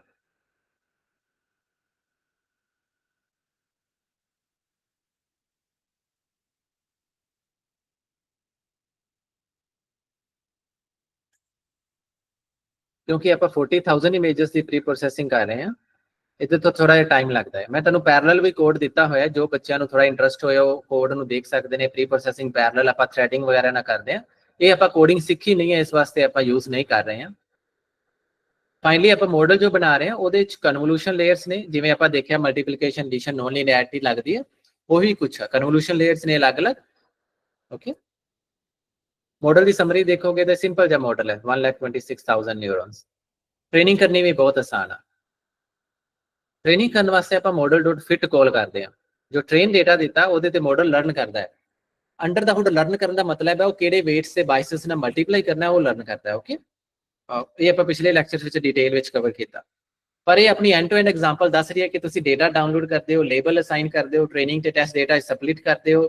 ਕਿਉਂਕਿ ਆਪਾਂ 40000 ਇਮੇजेस ਦੀ ਪ੍ਰੀ ਪ੍ਰੋਸੈਸਿੰਗ ਕਰ ਰਹੇ ਹਾਂ, ਇਹਦੇ ਤੋਂ ਥੋੜਾ ਜਿਹਾ ਟਾਈਮ ਲੱਗਦਾ ਹੈ। ਮੈਂ ਤੁਹਾਨੂੰ ਪੈਰਲਲ ਵੀ ਕੋਡ ਦਿੱਤਾ ਹੋਇਆ ਜੋ ਬੱਚਿਆਂ ਨੂੰ ਥੋੜਾ ਇੰਟਰਸਟ ਹੋਇਆ, ਉਹ ਕੋਡ ਨੂੰ ਦੇਖ ਸਕਦੇ ਨੇ ਪ੍ਰੀ ਪ੍ਰੋਸੈਸਿੰਗ ਪੈਰਲਲ ਆਪਾਂ ਥ੍ਰੈਡਿੰਗ ਵਗੈਰਾ ਨਾ ਕਰਦੇ ਹਾਂ। ਇਹ ਆਪਾਂ ਕੋਡਿੰਗ ਸਿੱਖੀ ਨਹੀਂ ਹੈ, ਇਸ ਵਾਸਤੇ ਆਪਾਂ ਯੂਜ਼ ਨਹੀਂ ਕਰ ਰਹੇ ਹਾਂ। ਫਾਈਨਲੀ ਆਪਾਂ ਮਾਡਲ ਜੋ ਬਣਾ ਰਹੇ ਹਾਂ, ਉਹਦੇ ਵਿੱਚ ਕਨਵੋਲੂਸ਼ਨ ਲੇਅਰਸ ਨੇ, ਜਿਵੇਂ ਆਪਾਂ ਦੇਖਿਆ ਮਲਟੀਪਲੀਕੇਸ਼ਨ ਐਡੀਸ਼ਨ ਨੋਨ ਲੀਨੀਅਰਿਟੀ ਲੱਗਦੀ ਹੈ, ਉਹੀ ਕੁਛ ਹੈ ਕਨਵੋਲੂਸ਼ਨ ਲੇਅਰਸ ਨੇ ਅਲੱਗ-ਅਲੱਗ ਓਕੇ ਮਾਡਲ ਦੀ ਸਮਰੀ ਦੇਖੋਗੇ ਤਾਂ ਸਿੰਪਲ ਜਿਹਾ ਮਾਡਲ ਹੈ 126000 ਨਿਊਰੋਨਸ ਟ੍ਰੇਨਿੰਗ ਕਰਨੀ ਵੀ ਬਹੁਤ ਆਸਾਨ ਹੈ ਟ੍ਰੇਨਿੰਗ ਕਰਨ ਵਾਸਤੇ ਆਪਾਂ model.fit ਕਾਲ ਕਰਦੇ ਹਾਂ। ਜੋ ਟ੍ਰੇਨ ਡਾਟਾ ਦਿੱਤਾ ਉਹਦੇ ਤੇ ਮਾਡਲ ਲਰਨ ਕਰਦਾ ਹੈ। ਅੰਡਰ ਦਾ ਹੁੱਡ ਲਰਨ ਕਰਨ ਦਾ ਮਤਲਬ ਹੈ ਉਹ ਕਿਹੜੇ weights ਤੇ ਬਾਇਸਸ ਨਾਲ ਮਲਟੀਪਲਾਈ ਕਰਨਾ ਉਹ ਲਰਨ ਕਰਦਾ ਹੈ ਓਕੇ ਇਹ ਆਪਾਂ ਪਿਛਲੇ ਲੈਕਚਰ ਵਿੱਚ ਡਿਟੇਲ ਵਿੱਚ ਕਵਰ ਕੀਤਾ। ਪਰ ਇਹ ਆਪਣੀ ਐਂਡ ਟੂ ਐਂਡ ਐਗਜ਼ਾਮਪਲ ਦੱਸ ਰਹੀ ਹੈ ਕਿ ਤੁਸੀਂ ਡਾਟਾ ਡਾਊਨਲੋਡ ਕਰਦੇ ਹੋ ਲੇਬਲ ਅਸਾਈਨ ਕਰਦੇ ਹੋ ਟ੍ਰੇਨਿੰਗ ਤੇ ਟੈਸਟ ਡਾਟਾ ਸਪਲਿਟ ਕਰਦੇ ਹੋ।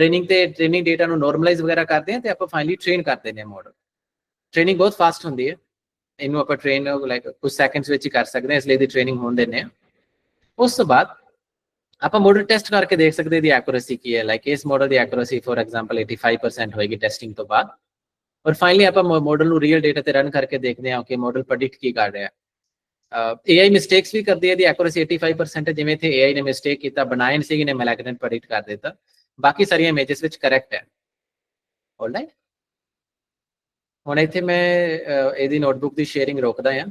ਟ੍ਰੇਨਿੰਗ ਤੇ ਟ੍ਰੇਨਿੰਗ ਡਾਟਾ ਨੂੰ ਨਾਰਮਲਾਈਜ਼ ਵਗੈਰਾ ਕਰਦੇ ਹਾਂ ਤੇ ਆਪਾਂ ਫਾਈਨਲੀ ਟ੍ਰੇਨ ਕਰਦੇ ਨੇ ਮਾਡਲ ਟ੍ਰੇਨਿੰਗ ਬਹੁਤ ਫਾਸਟ ਹੁੰਦੀ ਹੈ। ਇਹਨੂੰ ਆਪਾਂ ਟ੍ਰੇਨ ਲਾਈਕ ਕੁਝ ਸੈਕਿੰਡਸ ਵਿੱਚ ਹੀ ਕਰ ਸਕਦੇ ਹਾਂ, ਇਸ ਲਈ ਦੀ ਟ੍ਰੇਨਿੰਗ ਹੋਣ ਦਿੰਦੇ ਹਾਂ। ਉਸ ਤੋਂ ਬਾਅਦ ਆਪਾਂ ਮਾਡਲ ਟੈਸਟ ਕਰਕੇ ਦੇਖ ਸਕਦੇ ਦੀ ਐਕੂਰੇਸੀ ਕੀ ਹੈ। ਲਾਈਕ ਇਸ ਮਾਡਲ ਦੀ ਐਕੂਰੇਸੀ ਫੋਰ ਐਗਜ਼ਾਮਪਲ 85% ਹੋਏਗੀ ਟੈਸਟਿੰਗ ਤੋਂ ਬਾਅਦ। ਔਰ ਫਾਈਨਲੀ ਆਪਾਂ ਮਾਡਲ ਨੂੰ ਰੀਅਲ ਡਾਟਾ ਤੇ ਰਨ ਕਰਕੇ ਦੇਖਦੇ ਹਾਂ ਕਿ ਮਾਡਲ ਪ੍ਰੈਡਿਕਟ ਕੀ ਕਰ ਰਿਹਾ ਹੈ। AI ਮਿਸਟੇਕਸ ਵੀ ਕਰਦੀ ਹੈ ਦੀ ਐਕੂਰੇਸੀ 85% ਜਿਵੇਂ ਇੱਥੇ AI ਨੇ ਮਿਸਟੇਕ ਕੀਤਾ ਬਣਾਇਨ ਸੀ ਨੇ ਮੈਲੈਗਨੈਂਟ ਪ੍ਰੈਡਿਕਟ ਕਰ ਦਿੱਤਾ। ਬਾਕੀ ਸਾਰੀਆਂ ਇਮੇजेस ਵਿੱਚ ਕਰੈਕਟ ਹੈ ਆਲਰਾਈਟ ਹੁਣ ਇੱਥੇ ਮੈਂ ਇਹਦੀ ਨੋਟਬੁੱਕ ਦੀ ਸ਼ੇਅਰਿੰਗ ਰੋਕਦਾ ਹਾਂ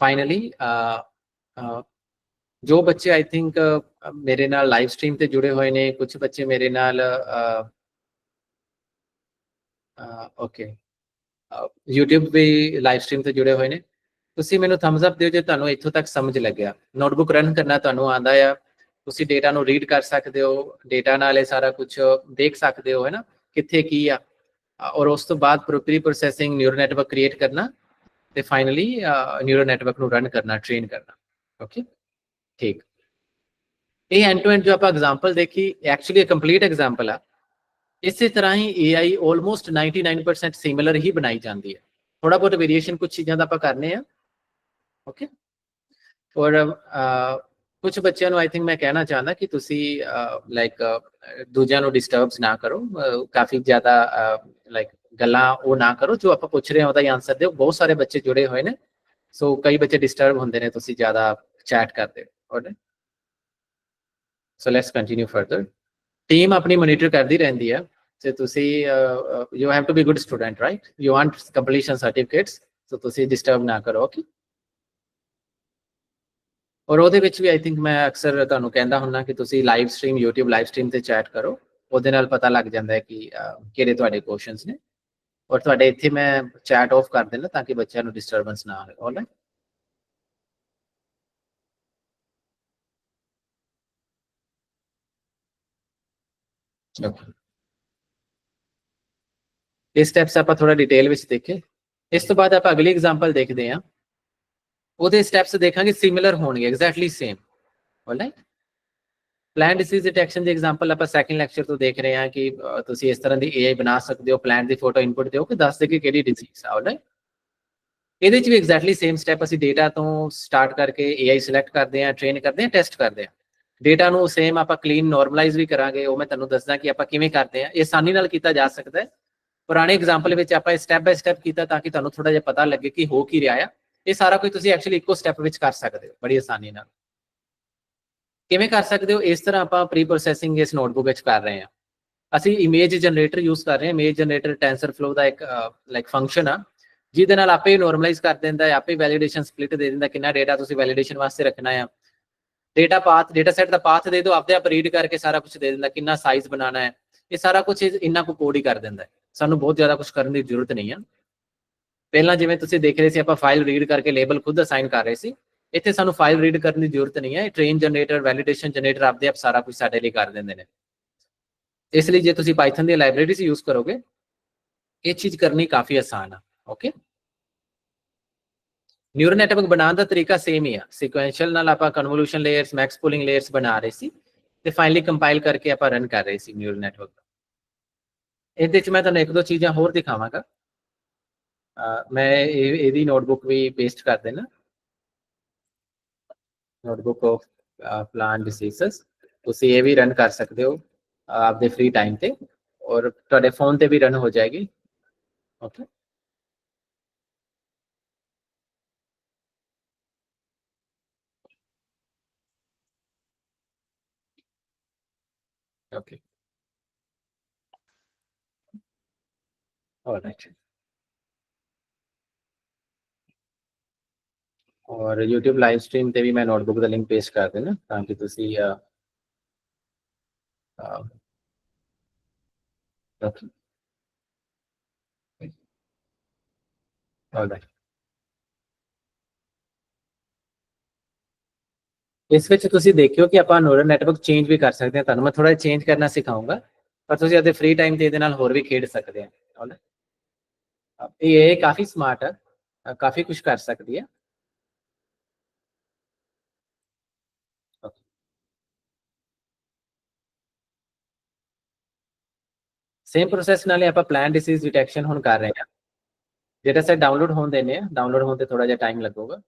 ਫਾਈਨਲੀ ਜੋ ਬੱਚੇ ਆਈ ਥਿੰਕ ਮੇਰੇ ਨਾਲ ਲਾਈਵ ਸਟ੍ਰੀਮ ਤੇ ਜੁੜੇ ਹੋਏ ਨੇ ਕੁਝ ਬੱਚੇ ਮੇਰੇ ਨਾਲ ਓਕੇ YouTube ਵੀ ਲਾਈਵ ਸਟ੍ਰੀਮ ਤੇ ਜੁੜੇ ਹੋਏ ਨੇ ਤੁਸੀਂ ਮੈਨੂੰ ਥੰਬਸ ਅਪ ਦਿਓ ਜੇ ਤੁਹਾਨੂੰ ਇੱਥੋਂ ਤੱਕ ਸਮਝ ਲੱਗਿਆ ਨੋਟਬੁੱਕ ਰਨ ਕਰਨਾ ਤੁਹਾਨੂੰ ਆਂਦਾ ਆ ਤੁਸੀਂ ਡੇਟਾ ਨੂੰ ਰੀਡ ਕਰ ਸਕਦੇ ਹੋ ਡੇਟਾ ਨਾਲ ਇਹ ਸਾਰਾ ਕੁਝ ਦੇਖ ਸਕਦੇ ਹੋ, ਹੈ ਨਾ? ਕਿੱਥੇ ਕੀ ਆ? ਔਰ ਉਸ ਤੋਂ ਬਾਅਦ pre processing neural network create ਕਰਨਾ ਤੇ ਫਾਈਨਲੀ ਨਿਊਰਲ ਨੈਟਵਰਕ ਨੂੰ ਰਨ ਕਰਨਾ ਟ੍ਰੇਨ ਕਰਨਾ ਓਕੇ ਠੀਕ। ਇਹ ਐਂਡ ਟੂ ਐਂਡ ਜੋ ਆਪਾਂ ਐਗਜ਼ਾਮਪਲ ਦੇਖੀ ਐਕਚੁਅਲੀ ਕੰਪਲੀਟ ਐਗਜ਼ਾਮਪਲ ਆ। ਇਸੇ ਤਰ੍ਹਾਂ ਹੀ AI ਆਲਮੋਸਟ 99% ਸਿਮਿਲਰ ਹੀ ਬਣਾਈ ਜਾਂਦੀ ਹੈ। ਥੋੜਾ ਬਹੁਤ ਵੇਰੀਏਸ਼ਨ ਕੁਝ ਚੀਜ਼ਾਂ ਦਾ ਆਪਾਂ ਕਰਨੇ ਆ ਓਕੇ ਔਰ ਕੁਝ ਬੱਚਿਆਂ ਨੂੰ ਆਈ ਥਿੰਕ ਮੈਂ ਕਹਿਣਾ ਚਾਹੁੰਦਾ ਕਿ ਤੁਸੀਂ ਲਾਈਕ ਦੂਜਿਆਂ ਨੂੰ ਡਿਸਟਰਬਸ ਨਾ ਕਰੋ ਅਹ, ਕਾਫੀ ਜ਼ਿਆਦਾ ਲਾਈਕ ਗੱਲਾਂ ਉਹ ਨਾ ਕਰੋ ਜੋ ਆਪਾਂ ਪੁੱਛ ਰਹੇ ਹਾਂ ਉਹਦਾ ਹੀ ਆਨਸਰ ਦਿਓ ਬਹੁਤ ਸਾਰੇ ਬੱਚੇ ਜੁੜੇ ਹੋਏ ਨੇ ਸੋ ਕਈ ਬੱਚੇ ਡਿਸਟਰਬ ਹੁੰਦੇ ਨੇ ਤੁਸੀਂ ਜ਼ਿਆਦਾ ਚੈਟ ਕਰਦੇ ਹੋ okay so let's continue further team ਆਪਣੀ ਮੋਨੀਟਰ ਕਰਦੀ ਰਹਿੰਦੀ ਹੈ ਤੇ ਤੁਸੀਂ you have to be good student right you want completion certificates so ਤੁਸੀਂ ਡਿਸਟਰਬ ਨਾ ਕਰੋ ਓਕੇ ਔਰ ਉਹਦੇ ਵਿੱਚ ਵੀ ਆਈ ਥਿੰਕ ਮੈਂ ਅਕਸਰ ਤੁਹਾਨੂੰ ਕਹਿੰਦਾ ਹੁੰਨਾ ਕਿ ਤੁਸੀਂ live stream YouTube live stream ਤੇ ਚੈਟ ਕਰੋ ਉਹਦੇ ਨਾਲ ਪਤਾ ਲੱਗ ਜਾਂਦਾ ਹੈ ਕਿ ਅਹ, ਕਿਹੜੇ ਤੁਹਾਡੇ ਕੁਐਸਚਨਸ ਨੇ ਔਰ ਤੁਹਾਡੇ ਇੱਥੇ ਮੈਂ ਚੈਟ ਆਫ ਕਰ ਦੇਣਾ ਤਾਂ ਕਿ ਬੱਚਿਆਂ ਨੂੰ ਡਿਸਟਰਬੈਂਸ ਨਾ ਹੋਵੇ ਆਲਰਾਈਟ ਓਕੇ ਇਹ ਸਟੈਪਸ ਆਪਾਂ ਥੋੜਾ ਡਿਟੇਲ ਵਿੱਚ ਦੇਖੇ ਇਸ ਤੋਂ ਬਾਅਦ ਆਪਾਂ ਅਗਲੀ ਐਗਜ਼ਾਮਪਲ ਦੇਖਦੇ ਹਾਂ ਉਹਦੇ ਸਟੈਪਸ ਦੇਖਾਂਗੇ ਸਿਮਿਲਰ ਹੋਣਗੇ exactly same alright plant disease detection ਦੀ ਐਗਜ਼ਾਮਪਲ ਆਪਾਂ ਸੈਕਿੰਡ ਲੈਕਚਰ ਤੋਂ ਦੇਖ ਰਹੇ ਹਾਂ ਕਿ ਤੁਸੀਂ ਇਸ ਤਰ੍ਹਾਂ ਦੀ AI ਬਣਾ ਸਕਦੇ ਹੋ ਪਲਾਨ ਦੀ ਫੋਟੋ ਇਨਪੁਟ ਦਿਓ ਕਿ ਦੱਸ ਦੇ ਕਿ ਕਿਹੜੀ ਡਿਸੀਜ਼ ਆ ਆਲਰਾਈਟ ਇਹਦੇ 'ਚ ਵੀ ਐਗਜ਼ੈਕਟਲੀ ਸੇਮ ਸਟੈਪ ਅਸੀਂ ਡੇਟਾ ਤੋਂ ਸਟਾਰਟ ਕਰਕੇ AI ਸਿਲੈਕਟ ਕਰਦੇ ਹਾਂ ਟ੍ਰੇਨ ਕਰਦੇ ਹਾਂ ਟੈਸਟ ਕਰਦੇ ਹਾਂ। ਡੇਟਾ ਨੂੰ ਸੇਮ ਆਪਾਂ ਕਲੀਨ ਨਾਰਮਲਾਈਜ਼ ਵੀ ਕਰਾਂਗੇ, ਉਹ ਮੈਂ ਤੁਹਾਨੂੰ ਦੱਸਦਾ ਕਿ ਆਪਾਂ ਕਿਵੇਂ ਕਰਦੇ ਹਾਂ। ਇਹ ਆਸਾਨੀ ਨਾਲ ਕੀਤਾ ਜਾ ਸਕਦਾ ਹੈ। ਪੁਰਾਣੇ ਐਗਜ਼ਾਮਪਲ ਵਿੱਚ ਆਪਾਂ ਸਟੈਪ ਬਾਈ ਸਟੈਪ ਕੀਤਾ ਤਾਂ ਕਿ ਤੁਹਾਨੂੰ ਥੋੜਾ ਜਿਹਾ ਪਤਾ ਲੱਗੇ ਕਿ ਹੋ ਕੀ ਰਿਹਾ ਆ। ਇਹ ਸਾਰਾ ਕੁਝ ਤੁਸੀਂ ਐਕਚੁਅਲੀ ਇੱਕੋ ਸਟੈਪ ਵਿੱਚ ਕਰ ਸਕਦੇ ਹੋ, ਬੜੀ ਆਸਾਨੀ ਨਾਲ। ਕਿਵੇਂ ਕਰ ਸਕਦੇ ਹੋ? ਇਸ ਤਰ੍ਹਾਂ ਆਪਾਂ ਪ੍ਰੀ ਪ੍ਰੋਸੈਸਿੰਗ ਇਸ ਨੋਟਬੁੱਕ ਵਿੱਚ ਕਰ ਰਹੇ ਹਾਂ। ਅਸੀਂ ਇਮੇਜ ਜਨਰੇਟਰ ਯੂਜ਼ ਕਰ ਰਹੇ ਹਾਂ। ਇਮੇਜ ਜਨਰੇਟਰ ਟੈਂਸਰਫਲੋ ਦਾ ਇੱਕ ਲਾਈਕ ਫੰਕਸ਼ਨ ਆ, ਜਿਹਦੇ ਨਾਲ ਆਪੇ ਨਾਰਮਲਾਈਜ਼ ਕਰ ਦਿੰਦਾ ਹੈ, ਆਪੇ ਵੈਲੀਡੇਸ਼ਨ ਸਪਲਿਟ ਦੇ ਦਿੰਦਾ ਕਿੰਨਾ ਡਾਟਾ ਤੁਸੀਂ ਵੈਲੀਡੇਸ਼ਨ ਵਾਸਤੇ ਰੱਖਣਾ ਆ। ਡਾਟਾ ਪਾਥ ਡਾਟਾ ਸੈਟ ਦਾ ਪਾਥ ਦੇ ਦਿਓ, ਆਪਦੇ ਆਪ ਰੀਡ ਕਰਕੇ ਸਾਰਾ ਕੁਝ ਦੇ ਦਿੰਦਾ ਕਿੰਨਾ ਸਾਈਜ਼ ਬਣਾਉਣਾ ਹੈ। ਇਹ ਸਾਰਾ ਕੁਝ ਇੰਨਾ ਕੁ ਕੋਡ ਹੀ ਕਰ ਦਿੰਦਾ ਹੈ। ਸਾਨੂੰ ਬਹੁਤ ਜ਼ਿਆਦਾ ਕੁਝ ਕਰਨ ਦੀ ਜ਼ਰੂਰਤ ਨਹੀਂ ਆ। ਪਹਿਲਾਂ ਜਿਵੇਂ ਤੁਸੀਂ ਦੇਖ ਰਹੇ ਸੀ, ਆਪਾਂ ਫਾਈਲ ਰੀਡ ਕਰਕੇ ਲੇਬਲ ਖੁਦ ਅਸਾਈਨ ਕਰ ਰਹੇ ਸੀ। ਇੱਥੇ ਸਾਨੂੰ ਫਾਈਲ ਰੀਡ ਕਰਨ ਦੀ ਜ਼ਰੂਰਤ ਨਹੀਂ ਹੈ। ਟ੍ਰੇਨ ਜਨਰੇਟਰ ਵੈਲੀਡੇਸ਼ਨ ਜਨਰੇਟਰ ਆਪਦੇ ਆਪ ਸਾਰਾ ਕੁਝ ਸਾਡੇ ਲਈ ਕਰ ਦਿੰਦੇ ਨੇ। ਇਸ ਲਈ ਜੇ ਤੁਸੀਂ ਪਾਈਥਨ ਦੀ ਲਾਇਬ੍ਰੇਰੀਜ਼ ਯੂਜ਼ ਕਰੋਗੇ, ਇਹ ਚੀਜ਼ ਕਰਨੀ ਕਾਫੀ ਆਸਾਨ ਆ ਓਕੇ ਨਿਊਰਲ ਨੈਟਵਰਕ ਬਣਾਉਣ ਦਾ ਤਰੀਕਾ ਸੇਮ ਹੀ ਆ। ਸੀਕੁਐਂਸ਼ੀਅਲ ਨਾਲ ਆਪਾਂ convolution layers max pooling layers ਬਣਾ ਰਹੇ ਸੀ ਤੇ ਫਾਈਨਲੀ ਕੰਪਾਈਲ ਕਰਕੇ ਆਪਾਂ ਰਨ ਕਰ ਰਹੇ ਸੀ ਨਿਊਰਲ ਨੈਟਵਰਕ ਇਹਦੇ ਵਿੱਚ ਮੈਂ ਤੁਹਾਨੂੰ ਇੱਕ ਦੋ ਚੀਜ਼ਾਂ ਹੋਰ ਦਿਖਾਵਾਂਗਾ। मैं ए, ए नोटबुक भी पेस्ट कर देना। नोटबुक ऑफ़ प्लांट डिज़ीज़ उसे भी रन कर सकते हो आपके फ्री टाइम पे और थोड़े फ़ोन पे भी रन हो जाएगी। ओके ओके ऑलराइट ਔਰ YouTube ਲਾਈਵ ਸਟ੍ਰੀਮ ਤੇ ਵੀ ਮੈਂ ਨੋਟਬੁੱਕ ਦਾ ਲਿੰਕ ਪੇਸਟ ਕਰ ਦੇਣਾ ਤਾਂ ਕਿ ਤੁਸੀਂ ਅ, ਅ, okay. All right. ਇਸ ਵਿੱਚ ਤੁਸੀਂ ਦੇਖਿਓ ਕਿ ਆਪਾਂ ਨਿਊਰਲ ਨੈਟਵਰਕ ਚੇਂਜ ਵੀ ਕਰ ਸਕਦੇ ਹਾਂ ਤੁਹਾਨੂੰ ਮੈਂ ਥੋੜਾ ਚੇਂਜ ਕਰਨਾ ਸਿਖਾਉਂਗਾ ਪਰ ਤੁਸੀਂ ਆਪਣੇ ਫ੍ਰੀ ਟਾਈਮ ਤੇ ਇਹਦੇ ਨਾਲ ਹੋਰ ਵੀ ਖੇਡ ਸਕਦੇ ਆ all right? ਇਹ ਇਹ ਕਾਫੀ ਸਮਾਰਟ ਹੈ ਅ, ਕਾਫੀ ਕੁਝ ਕਰ ਸਕਦੀ ਹੈ ਸੇਮ ਪ੍ਰੋਸੈਸ ਨਾਲੇ ਆਪਾਂ ਪਲਾਨ ਡਿਸੀਜ਼ ਡਿਟੈਕਸ਼ਨ ਹੁਣ ਕਰ ਰਹੇ ਹਾਂ। ਡਾਟਾ ਸੈਟ ਡਾਊਨਲੋਡ ਹੋਣ ਦੇਣੇ ਆ ਡਾਊਨਲੋਡ ਹੋਣ ਤੇ ਥੋੜਾ ਜਿਹਾ ਟਾਈਮ ਲੱਗੂਗਾ।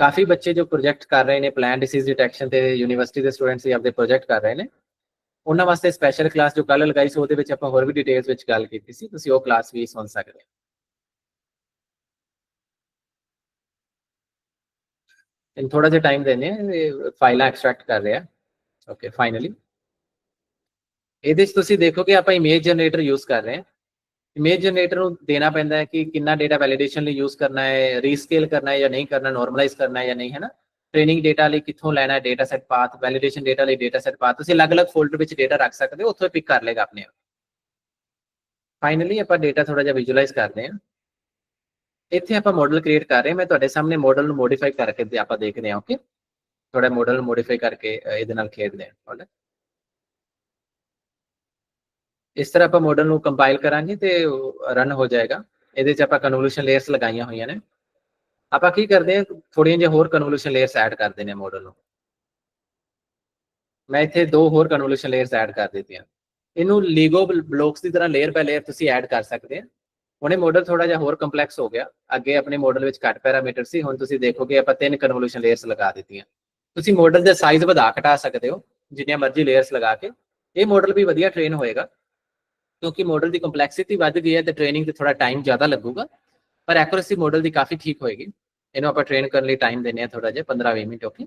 ਕਾਫੀ ਬੱਚੇ ਜੋ ਪ੍ਰੋਜੈਕਟ ਕਰ ਰਹੇ ਨੇ ਪਲਾਨ ਡਿਸੀਜ਼ ਡਿਟੈਕਸ਼ਨ ਤੇ ਯੂਨੀਵਰਸਿਟੀ ਦੇ ਸਟੂਡੈਂਟਸ ਵੀ ਆਪਦੇ ਪ੍ਰੋਜੈਕਟ ਕਰ ਰਹੇ ਨੇ। ਉਹਨਾਂ ਵਾਸਤੇ ਸਪੈਸ਼ਲ ਕਲਾਸ ਜੋ ਕੱਲ ਲਗਾਈ ਸੀ, ਉਹਦੇ ਵਿੱਚ ਆਪਾਂ ਹੋਰ ਵੀ ਡਿਟੇਲਸ ਵਿੱਚ ਗੱਲ ਕੀਤੀ ਸੀ। ਤੁਸੀਂ ਉਹ ਕਲਾਸ ਵੀ ਸੁਣ ਸਕਦੇ ਹੋ। ਇਨ ਥੋੜਾ ਜਿਹਾ ਟਾਈਮ ਦੇਣੇ ਆ ਫਾਈਲਾਂ ਐਕਸਟ੍ਰੈਕਟ ਕਰ ਰਿਹਾ। ਓਕੇ ਫਾਈਨਲੀ ਇਹਦੇ 'ਚ ਤੁਸੀਂ ਦੇਖੋ ਕਿ ਆਪਾਂ ਇਮੇਜ ਜਨਰੇਟਰ ਯੂਜ਼ ਕਰ ਰਹੇ ਹਾਂ। ਇਮੇਜ ਜਨਰੇਟਰ ਨੂੰ ਦੇਣਾ ਪੈਂਦਾ ਹੈ ਕਿ ਕਿੰਨਾ ਡਾਟਾ ਵੈਲੀਡੇਸ਼ਨ ਲਈ ਯੂਜ਼ ਕਰਨਾ ਹੈ ਰੀਸਕੇਲ ਕਰਨਾ ਹੈ ਜਾਂ ਨਹੀਂ ਕਰਨਾ ਨਾਰਮਲਾਈਜ਼ ਕਰਨਾ ਹੈ ਜਾਂ ਨਹੀਂ ਹੈ ਨਾ ਟ੍ਰੇਨਿੰਗ ਡਾਟਾ ਲਈ ਕਿੱਥੋਂ ਲੈਣਾ ਹੈ data set path validation data ਲਈ ਡਾਟਾ ਸੈਟ ਪਾਥ ਤੁਸੀਂ ਅਲੱਗ-ਅਲੱਗ ਫੋਲਡਰ ਵਿੱਚ ਡਾਟਾ ਰੱਖ ਸਕਦੇ ਹੋ, ਉੱਥੋਂ ਪਿਕ ਕਰ ਲੇਗਾ ਆਪਣੇ ਆਪ। ਫਾਈਨਲੀ ਆਪਾਂ ਡਾਟਾ ਥੋੜਾ ਜਿਹਾ ਵਿਜ਼ੂਅਲਾਈਜ਼ ਕਰਦੇ ਹਾਂ। ਇੱਥੇ ਆਪਾਂ ਮਾਡਲ ਕ੍ਰੀਏਟ ਕਰ ਰਹੇ ਹਾਂ। ਮੈਂ ਤੁਹਾਡੇ ਸਾਹਮਣੇ ਮਾਡਲ ਨੂੰ ਮੋਡੀਫਾਈ ਕਰਕੇ ਆਪਾਂ ਦੇਖਦੇ ਹਾਂ ਓਕੇ ਥੋੜਾ ਮਾਡਲ ਨੂੰ ਮੋਡੀਫਾਈ ਕਰਕੇ ਇਹਦੇ ਨਾਲ ਖੇਡਦੇ ਹਾਂ। All? ਇਸ ਤਰ੍ਹਾਂ ਆਪਾਂ ਮਾਡਲ ਨੂੰ ਕੰਪਾਈਲ ਕਰਾਂਗੇ ਤੇ ਰਨ ਹੋ ਜਾਏਗਾ। ਇਹਦੇ 'ਚ ਆਪਾਂ ਕਨਵੋਲੂਸ਼ਨ ਲੇਅਰਸ ਲਗਾਈਆਂ ਹੋਈਆਂ ਨੇ। ਆਪਾਂ ਕੀ ਕਰਦੇ ਹਾਂ ਥੋੜੀਆਂ ਜਿਹੀਆਂ ਹੋਰ ਕਨਵੋਲੂਸ਼ਨ ਲੇਅਰਸ ਐਡ ਕਰਦੇ ਨੇ ਹਾਂ ਮਾਡਲ ਨੂੰ। ਮੈਂ ਇੱਥੇ ਦੋ ਹੋਰ ਕਨਵੋਲੂਸ਼ਨ ਲੇਅਰਸ ਐਡ ਕਰ ਦਿੱਤੀਆਂ ਇਹਨੂੰ ਲੀਗੋ ਬਲੌਕਸ ਦੀ ਤਰ੍ਹਾਂ ਲੇਅਰ ਬਾਈ ਲੇਅਰ ਤੁਸੀਂ ਐਡ ਕਰ ਸਕਦੇ ਆ। ਹੁਣੇ ਮਾਡਲ ਥੋੜਾ ਜਿਹਾ ਹੋਰ ਕੰਪਲੈਕਸ ਹੋ ਗਿਆ। ਅੱਗੇ ਆਪਣੇ ਮਾਡਲ ਵਿੱਚ ਘੱਟ ਪੈਰਾਮੀਟਰ ਸੀ, ਹੁਣ ਤੁਸੀਂ ਦੇਖੋਗੇ ਆਪਾਂ ਤਿੰਨ ਕਨਵੋਲੂਸ਼ਨ ਲੇਅਰਸ ਲਗਾ ਦਿੱਤੀਆਂ। ਤੁਸੀਂ ਮਾਡਲ ਦੇ ਸਾਈਜ਼ ਵਧਾ ਘਟਾ ਸਕਦੇ ਹੋ, ਜਿੰਨੀਆਂ ਮਰਜ਼ੀ ਲੇਅਰਸ ਲਗਾ ਕੇ। ਇਹ ਮਾਡਲ ਵੀ ਵਧੀਆ ਟ੍ਰੇਨ ਹੋਏਗਾ। ਕਿਉਂਕਿ ਮਾਡਲ ਦੀ ਕੰਪਲੈਕਸਿਟੀ ਵੱਧ ਗਈ ਹੈ ਤੇ ਟ੍ਰੇਨਿੰਗ ਤੇ ਥੋੜਾ ਟਾਈਮ ਜ਼ਿਆਦਾ ਲੱਗੂਗਾ ਪਰ ਐਕੂਰੇਸੀ ਮਾਡਲ ਦੀ ਕਾਫੀ ਠੀਕ ਹੋਏਗੀ ਇਹਨੂੰ ਆਪਾਂ ਟ੍ਰੇਨ ਕਰਨ ਲਈ ਟਾਈਮ ਦਿੰਨੇ ਆ ਥੋੜਾ ਜਿਹਾ 15-20 ਮਿੰਟ ਓਕੇ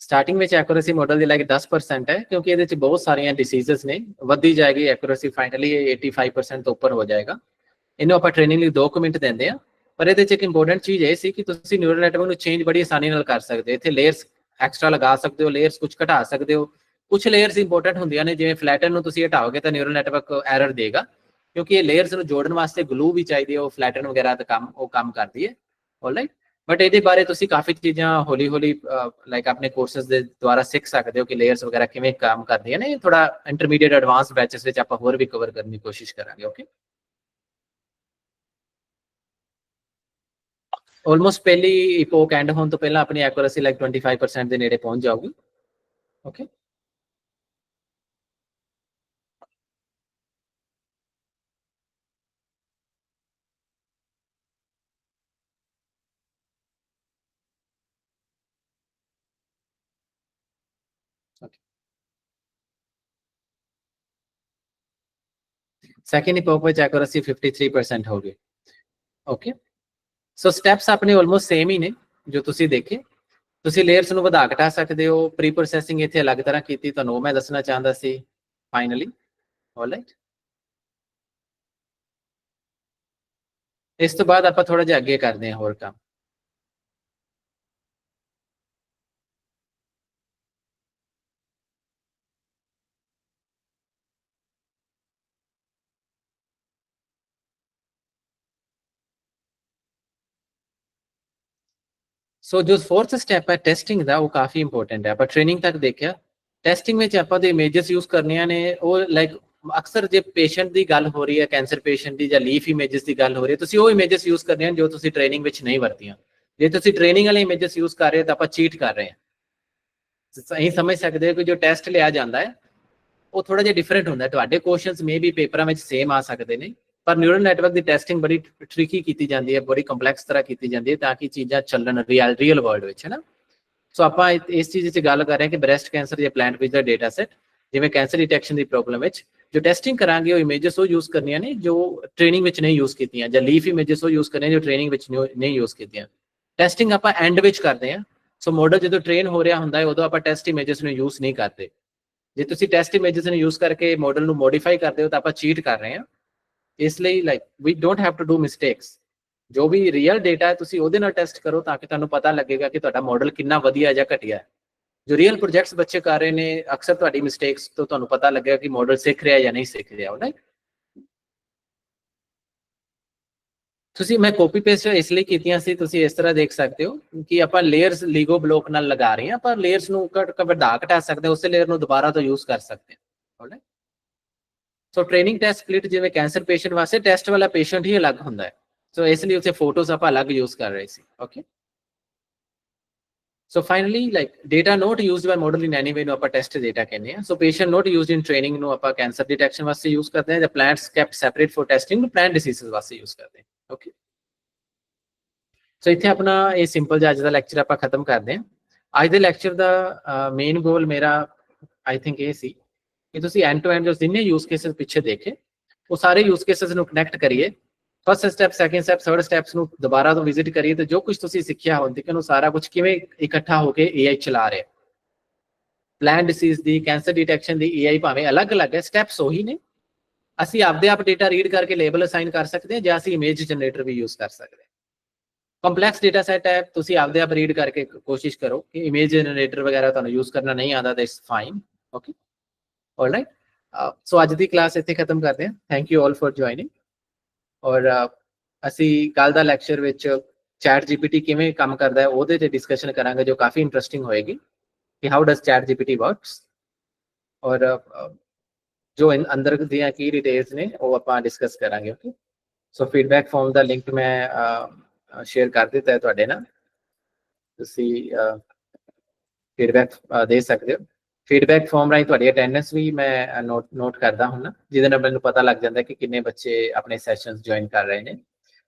ਸਟਾਰਟਿੰਗ ਵਿੱਚ ਐਕੂਰੇਸੀ ਮਾਡਲ ਦੀ ਲਾਈਕ 10% ਹੈ ਕਿਉਂਕਿ ਇਹਦੇ ਵਿੱਚ ਬਹੁਤ ਸਾਰੀਆਂ ਡਿਸੀਜ਼ਸ ਨੇ ਵੱਧਦੀ ਜਾਏਗੀ ਐਕੂਰੇਸੀ ਫਾਈਨਲੀ 85% ਤੋਂ ਉੱਪਰ ਹੋ ਜਾਏਗਾ ਇਹਨੂੰ ਆਪਾਂ ਟ੍ਰੇਨਿੰਗ ਲਈ 2 ਮਿੰਟ ਦਿੰਦੇ ਆ ਪਰ ਇਹਦੇ 'ਚ ਇੱਕ ਇੰਪੋਰਟੈਂਟ ਚੀਜ਼ ਇਹ ਸੀ ਕਿ ਤੁਸੀਂ ਨਿਊਰਲ ਨੈਟਵਰਕ ਨੂੰ ਚੇਂਜ ਬੜੀ ਆਸਾਨੀ ਨਾਲ ਕਰ ਸਕਦੇ ਹੋ। ਇੱਥੇ ਲੇਅਰਸ ਐਕਸਟਰਾ ਲਗਾ ਸਕਦੇ ਹੋ ਲੇਅਰਸ ਕੁਝ ਘਟਾ ਸਕਦੇ ਹੋ। ਕੁਝ ਲੇਅਰਸ ਇੰਪੋਰਟੈਂਟ ਹੁੰਦੀਆਂ ਨੇ, ਜਿਵੇਂ ਫਲੈਟਨ ਨੂੰ ਤੁਸੀਂ ਹਟਾਓਗੇ ਤਾਂ ਨਿਊਰਲ ਨੈਟਵਰਕ ਐਰਰ ਦੇਗਾ। ਕਿਉਂਕਿ ਇਹ ਲੇਅਰਸ ਨੂੰ ਜੋੜਨ ਵਾਸਤੇ ਗਲੂ ਵੀ ਚਾਹੀਦੀ ਹੈ, ਉਹ ਫਲੈਟਨ ਵਗੈਰਾ ਦਾ ਕੰਮ, ਉਹ ਕੰਮ ਕਰਦੀ ਹੈ। ਆਲਰਾਈਟ ਬਟ ਇਹਦੇ ਬਾਰੇ ਤੁਸੀਂ ਕਾਫੀ ਚੀਜ਼ਾਂ ਹੌਲੀ ਹੌਲੀ ਲਾਈਕ ਆਪਣੇ ਕੋਰਸਸ ਦੇ ਦੁਆਰਾ ਸਿੱਖ ਸਕਦੇ ਹੋ ਕਿ ਲੇਅਰਸ ਵਗੈਰਾ ਕਿਵੇਂ ਕੰਮ ਕਰਦੀਆਂ ਨੇ। ਥੋੜਾ ਇੰਟਰਮੀਡੀਏਟ ਐਡਵਾਂਸ ਬੈਚਸ ਵਿੱਚ ਆਪਾਂ ਹੋਰ ਵੀ ਕਵਰ ਕਰਨ ਦੀ ਕੋਸ਼ਿਸ਼ ਕਰਾਂਗੇ ਓਕੇ ਆਲਮੋਸਟ ਪਹਿਲੀ ਇਪੋਕ ਐਂਡ ਹੋਣ ਤੋਂ ਪਹਿਲਾਂ ਆਪਣੀ ਐਕੂਰੇਸੀ ਲਾਈਕ 25% ਦੇ ਨੇੜੇ ਪਹੁੰਚ ਜਾਊਗੀ। ਓਕੇ ਸੈਕਿੰਡ ਇਪੋਕ ਵਿੱਚ ਐਕੂਰੇਸੀ 53% ਹੋ ਗਈ। ਓਕੇ ਸੋ ਸਟੈਪਸ ਆਪਣੇ ਆਲਮੋਸਟ ਸੇਮ ਹੀ ਨੇ, ਜੋ ਤੁਸੀਂ ਦੇਖੇ। ਤੁਸੀਂ ਲੇਅਰਸ ਨੂੰ ਵਧਾ ਘਟਾ ਸਕਦੇ ਹੋ। ਪ੍ਰੀ ਪ੍ਰੋਸੈਸਿੰਗ ਇੱਥੇ ਅਲੱਗ ਤਰ੍ਹਾਂ ਕੀਤੀ, ਤੁਹਾਨੂੰ ਉਹ ਮੈਂ ਦੱਸਣਾ ਚਾਹੁੰਦਾ ਸੀ। ਫਾਈਨਲੀ ਆਲਰਾਈਟ ਇਸ ਤੋਂ ਬਾਅਦ ਆਪਾਂ ਥੋੜਾ ਜਿਹਾ ਅੱਗੇ ਕਰਦੇ ਹਾਂ ਹੋਰ ਕੰਮ। ਸੋ ਜੋ ਫੋਰਥ ਸਟੈਪ ਹੈ ਟੈਸਟਿੰਗ ਦਾ ਉਹ ਕਾਫੀ ਇੰਪੋਰਟੈਂਟ ਹੈ ਆਪਾਂ ਟ੍ਰੇਨਿੰਗ ਤੱਕ ਦੇਖਿਆ ਟੈਸਟਿੰਗ ਵਿੱਚ ਆਪਾਂ ਦੇ ਇਮੇजेस ਯੂਜ਼ ਕਰਨੀਆਂ ਨੇ ਉਹ ਲਾਈਕ ਅਕਸਰ ਜੇ ਪੇਸ਼ੈਂਟ ਦੀ ਗੱਲ ਹੋ ਰਹੀ ਹੈ ਕੈਂਸਰ ਪੇਸ਼ੈਂਟ ਦੀ ਜਾਂ ਲੀਫ ਇਮੇजेस ਦੀ ਗੱਲ ਹੋ ਰਹੀ ਹੈ ਤੁਸੀਂ ਉਹ ਇਮੇजेस ਯੂਜ਼ ਕਰਨੀਆਂ ਜੋ ਤੁਸੀਂ ਟ੍ਰੇਨਿੰਗ ਵਿੱਚ ਨਹੀਂ ਵਰਤੀਆਂ ਜੇ ਤੁਸੀਂ ਟ੍ਰੇਨਿੰਗ ਵਾਲੇ ਇਮੇजेस ਯੂਜ਼ ਕਰ ਰਹੇ ਹੋ ਤਾਂ ਆਪਾਂ ਚੀਟ ਕਰ ਰਹੇ ਹਾਂ ਸਹੀ ਸਮਝ ਸਕਦੇ ਹੋ ਕਿ ਜੋ ਟੈਸਟ ਲਿਆ ਜਾਂਦਾ ਹੈ ਉਹ ਥੋੜਾ ਜਿਹਾ ਡਿਫਰੈਂਟ ਹੁੰਦਾ ਤੁਹਾਡੇ ਕੁਐਸਚਨਸ ਮੇਬੀ ਪੇਪਰਾਂ ਵਿੱਚ ਸੇਮ ਆ ਸਕਦੇ ਨੇ ਪਰ ਨਿਊਰਲ ਨੈਟਵਰਕ ਦੀ ਟੈਸਟਿੰਗ ਬੜੀ ਟ੍ਰਿਕੀ ਕੀਤੀ ਜਾਂਦੀ ਹੈ, ਬੜੀ ਕੰਪਲੈਕਸ ਤਰ੍ਹਾਂ ਕੀਤੀ ਜਾਂਦੀ ਹੈ ਤਾਂ ਕਿ ਚੀਜ਼ਾਂ ਚੱਲਣ ਰੀਅਲ ਰੀਅਲ ਵਰਲਡ ਵਿੱਚ, ਹੈ ਨਾ? ਸੋ ਆਪਾਂ ਇਸ ਚੀਜ਼ 'ਚ ਗੱਲ ਕਰ ਰਹੇ ਹਾਂ ਕਿ ਬ੍ਰੈਸਟ ਕੈਂਸਰ ਜਾਂ ਪਲਾਂਟ ਵਿੱਚ ਦਾ ਡਾਟਾ ਸੈਟ ਜਿਵੇਂ ਕੈਂਸਰ ਡਿਟੈਕਸ਼ਨ ਦੀ ਪ੍ਰੋਬਲਮ ਵਿੱਚ, ਜੋ ਟੈਸਟਿੰਗ ਕਰਾਂਗੇ ਉਹ ਇਮੇजेस ਉਹ ਯੂਜ਼ ਕਰਨੀਆਂ ਨੇ ਜੋ ਟ੍ਰੇਨਿੰਗ ਵਿੱਚ ਨਹੀਂ ਯੂਜ਼ ਕੀਤੀਆਂ, ਜਾਂ ਲੀਫ ਇਮੇजेस ਉਹ ਯੂਜ਼ ਕਰਨੇ ਜੋ ਟ੍ਰੇਨਿੰਗ ਵਿੱਚ ਨਹੀਂ ਯੂਜ਼ ਕੀਤੀਆਂ। ਟੈਸਟਿੰਗ ਆਪਾਂ ਐਂਡ ਵਿੱਚ ਕਰਦੇ ਹਾਂ। ਸੋ ਮਾਡਲ ਜਦੋਂ ਟ੍ਰੇਨ ਹੋ ਰਿਹਾ ਹੁੰਦਾ ਹੈ, ਉਦੋਂ ਆਪਾਂ ਟੈਸਟ ਇਮੇजेस ਨੂੰ ਯੂਜ਼ ਨਹੀਂ ਕਰਦੇ। ਜੇ ਤੁਸੀਂ ਟੈਸਟ ਇਮੇजेस ਨੂੰ ਯੂਜ਼ ਕਰਕੇ ਮਾਡਲ ਨੂੰ ਮੋਡੀਫਾਈ ਕਰਦੇ ਹੋ ਤਾਂ ਆਪਾਂ ਚੀਟ ਕਰ ਰਹੇ ਹਾਂ। ਇਸ ਲਈ like we don't have to do mistakes ਜੋ ਵੀ ਰੀਅਲ ਡਾਟਾ ਹੈ, ਤੁਸੀਂ ਉਹਦੇ ਨਾਲ ਟੈਸਟ ਕਰੋ ਤਾਂ ਕਿ ਤੁਹਾਨੂੰ ਪਤਾ ਲੱਗੇਗਾ ਕਿ ਤੁਹਾਡਾ ਮਾਡਲ ਕਿੰਨਾ ਵਧੀਆ ਜਾਂ ਘਟੀਆ ਹੈ। ਜੋ ਰੀਅਲ ਪ੍ਰੋਜੈਕਟਸ ਬੱਚੇ ਕਰ ਰਹੇ ਨੇ, ਅਕਸਰ ਤੁਹਾਡੀ ਮਿਸਟੇਕਸ ਤੋਂ ਤੁਹਾਨੂੰ ਪਤਾ ਲੱਗੇਗਾ ਕਿ ਮਾਡਲ ਸਿੱਖ ਰਿਹਾ ਜਾਂ ਨਹੀਂ ਸਿੱਖ ਰਿਹਾ ਰਾਈਟ ਤੁਸੀਂ, ਮੈਂ ਕਾਪੀ ਪੇਸਟ ਇਸ ਲਈ ਕੀਤੀਆਂ ਸੀ, ਤੁਸੀਂ ਇਸ ਤਰ੍ਹਾਂ ਦੇਖ ਸਕਦੇ ਹੋ ਕਿ ਆਪਾਂ ਲੇਅਰਸ ਲੀਗੋ ਬਲੌਕ ਨਾਲ ਲਗਾ ਰਹੇ ਹਾਂ ਪਰ ਲੇਅਰਸ ਨੂੰ ਘਟ ਵਧਾ ਘਟਾ ਸਕਦੇ ਉਸੇ ਲੇਅਰ ਨੂੰ ਦੁਬਾਰਾ ਤੋਂ ਯੂਜ਼ ਕਰ ਸਕਦੇ ਹਾਂ right so training test split ਜਿਵੇਂ ਕੈਂਸਰ ਪੇਸ਼ੈਂਟ ਵਾਸਤੇ ਟੈਸਟ ਵਾਲਾ ਪੇਸ਼ੈਂਟ ਹੀ ਅਲੱਗ ਹੁੰਦਾ ਹੈ। ਸੋ ਇਸ ਲਈ ਉਸੇ ਫੋਟੋਜ਼ ਆਪਾਂ ਅਲੱਗ ਯੂਜ਼ ਕਰ ਰਹੇ ਸੀ okay so finally like data not used by model in anyway ਨੂੰ ਆਪਾਂ ਟੈਸਟ ਡਾਟਾ ਕਹਿੰਦੇ ਆ so patient not used in training ਨੂੰ ਆਪਾਂ ਕੈਂਸਰ ਡਿਟੈਕਸ਼ਨ ਵਾਸਤੇ ਯੂਜ਼ ਕਰਦੇ ਹਾਂ ਜਾਂ plants kept separate for testing ਨੂੰ ਪਲਾਂਟ ਡਿਸੀਜ਼ਸ ਵਾਸਤੇ ਯੂਜ਼ ਕਰਦੇ ਓਕੇ ਸੋ ਇੱਥੇ ਆਪਣਾ ਇਹ ਸਿੰਪਲ ਜਿਹਾ ਅੱਜ ਦਾ ਲੈਕਚਰ ਆਪਾਂ ਖਤਮ ਕਰਦੇ ਹਾਂ। ਅੱਜ ਦੇ ਲੈਕਚਰ ਦਾ ਮੇਨ ਗੋਲ ਮੇਰਾ ਆਈ ਥਿੰਕ ਇਹ ਸੀ ਕਿ ਤੁਸੀਂ ਐਂਡ ਟੂ ਐਂਡ ਜੋ ਜਿੰਨੇ ਯੂਜ਼ ਕੇਸਸ ਪਿੱਛੇ ਦੇਖੇ ਉਹ ਸਾਰੇ ਯੂਜ਼ ਕੇਸਸ ਨੂੰ ਕਨੈਕਟ ਕਰੀਏ first step second step third steps ਨੂੰ ਦੁਬਾਰਾ ਤੋਂ ਵਿਜ਼ਿਟ ਕਰੀਏ ਤੇ ਜੋ ਕੁਝ ਤੁਸੀਂ ਸਿੱਖਿਆ ਹੁੰਦੀ ਕਿ ਉਹ ਸਾਰਾ ਕੁਝ ਕਿਵੇਂ ਇਕੱਠਾ ਹੋ ਕੇ AI ਚਲਾ ਰਿਹਾ ਪਲਾਨ ਡਿਸੀਜ਼ ਦੀ ਕੈਂਸਰ ਡਿਟੈਕਸ਼ਨ ਦੀ AI ਭਾਵੇਂ ਅਲੱਗ-ਅਲੱਗ ਹੈ ਸਟੈਪਸ ਉਹੀ ਨੇ ਅਸੀਂ ਆਪਦੇ ਆਪ ਡਾਟਾ ਰੀਡ ਕਰਕੇ ਲੇਬਲ ਅਸਾਈਨ ਕਰ ਸਕਦੇ ਹਾਂ ਜਾਂ ਅਸੀਂ ਇਮੇਜ ਜਨਰੇਟਰ ਵੀ ਯੂਜ਼ ਕਰ ਸਕਦੇ ਹਾਂ ਕੰਪਲੈਕਸ ਡਾਟਾ ਸੈਟ ਹੈ ਤੁਸੀਂ ਆਪਦੇ ਆਪ ਰੀਡ ਕਰਕੇ ਕੋਸ਼ਿਸ਼ ਕਰੋ ਕਿ ਇਮੇਜ ਜਨਰੇਟਰ ਵਗੈਰਾ ਤੁਹਾਨੂੰ ਯੂਜ਼ ਕਰਨਾ ਨਹੀਂ ਆਉਂਦਾ ਤਾਂ it's fine okay alright so ਅੱਜ ਦੀ ਕਲਾਸ ਇੱਥੇ ਖਤਮ ਕਰਦੇ ਹਾਂ thank you all for joining ਔਰ ਅਸੀਂ ਕੱਲ ਦਾ ਲੈਕਚਰ ਵਿੱਚ ਚੈਟ ਜੀਪੀਟੀ ਕਿਵੇਂ ਕੰਮ ਕਰਦਾ ਹੈ ਉਹਦੇ ਤੇ ਡਿਸਕਸ਼ਨ ਕਰਾਂਗੇ ਜੋ ਕਾਫੀ ਇੰਟਰਸਟਿੰਗ ਹੋਏਗੀ ਕਿ how does ChatGPT works ਔਰ ਜੋ ਅੰਦਰ ਦੀਆਂ ਕੀ ਡਿਟੇਲਸ ਨੇ ਉਹ ਆਪਾਂ ਡਿਸਕਸ ਕਰਾਂਗੇ ਓਕੇ ਸੋ ਫੀਡਬੈਕ ਫਾਰਮ ਦਾ ਲਿੰਕ ਮੈਂ ਸ਼ੇਅਰ ਕਰ ਦਿੱਤਾ ਹੈ ਤੁਹਾਡੇ ਨਾਲ ਤੁਸੀਂ ਫੀਡਬੈਕ ਦੇ ਸਕਦੇ ਹੋ ਫੀਡਬੈਕ ਫਾਰਮ ਰਾਹੀਂ ਤੁਹਾਡੀ ਅਟੈਂਡੈਂਸ ਵੀ ਮੈਂ ਨੋਟ ਨੋਟ ਕਰਦਾ ਹਾਂ ਜਿਹਦੇ ਨਾਲ ਮੈਨੂੰ ਪਤਾ ਲੱਗ ਜਾਂਦਾ ਕਿ ਕਿੰਨੇ ਬੱਚੇ ਆਪਣੇ ਸੈਸ਼ਨਸ ਜੁਆਇਨ ਕਰ ਰਹੇ ਨੇ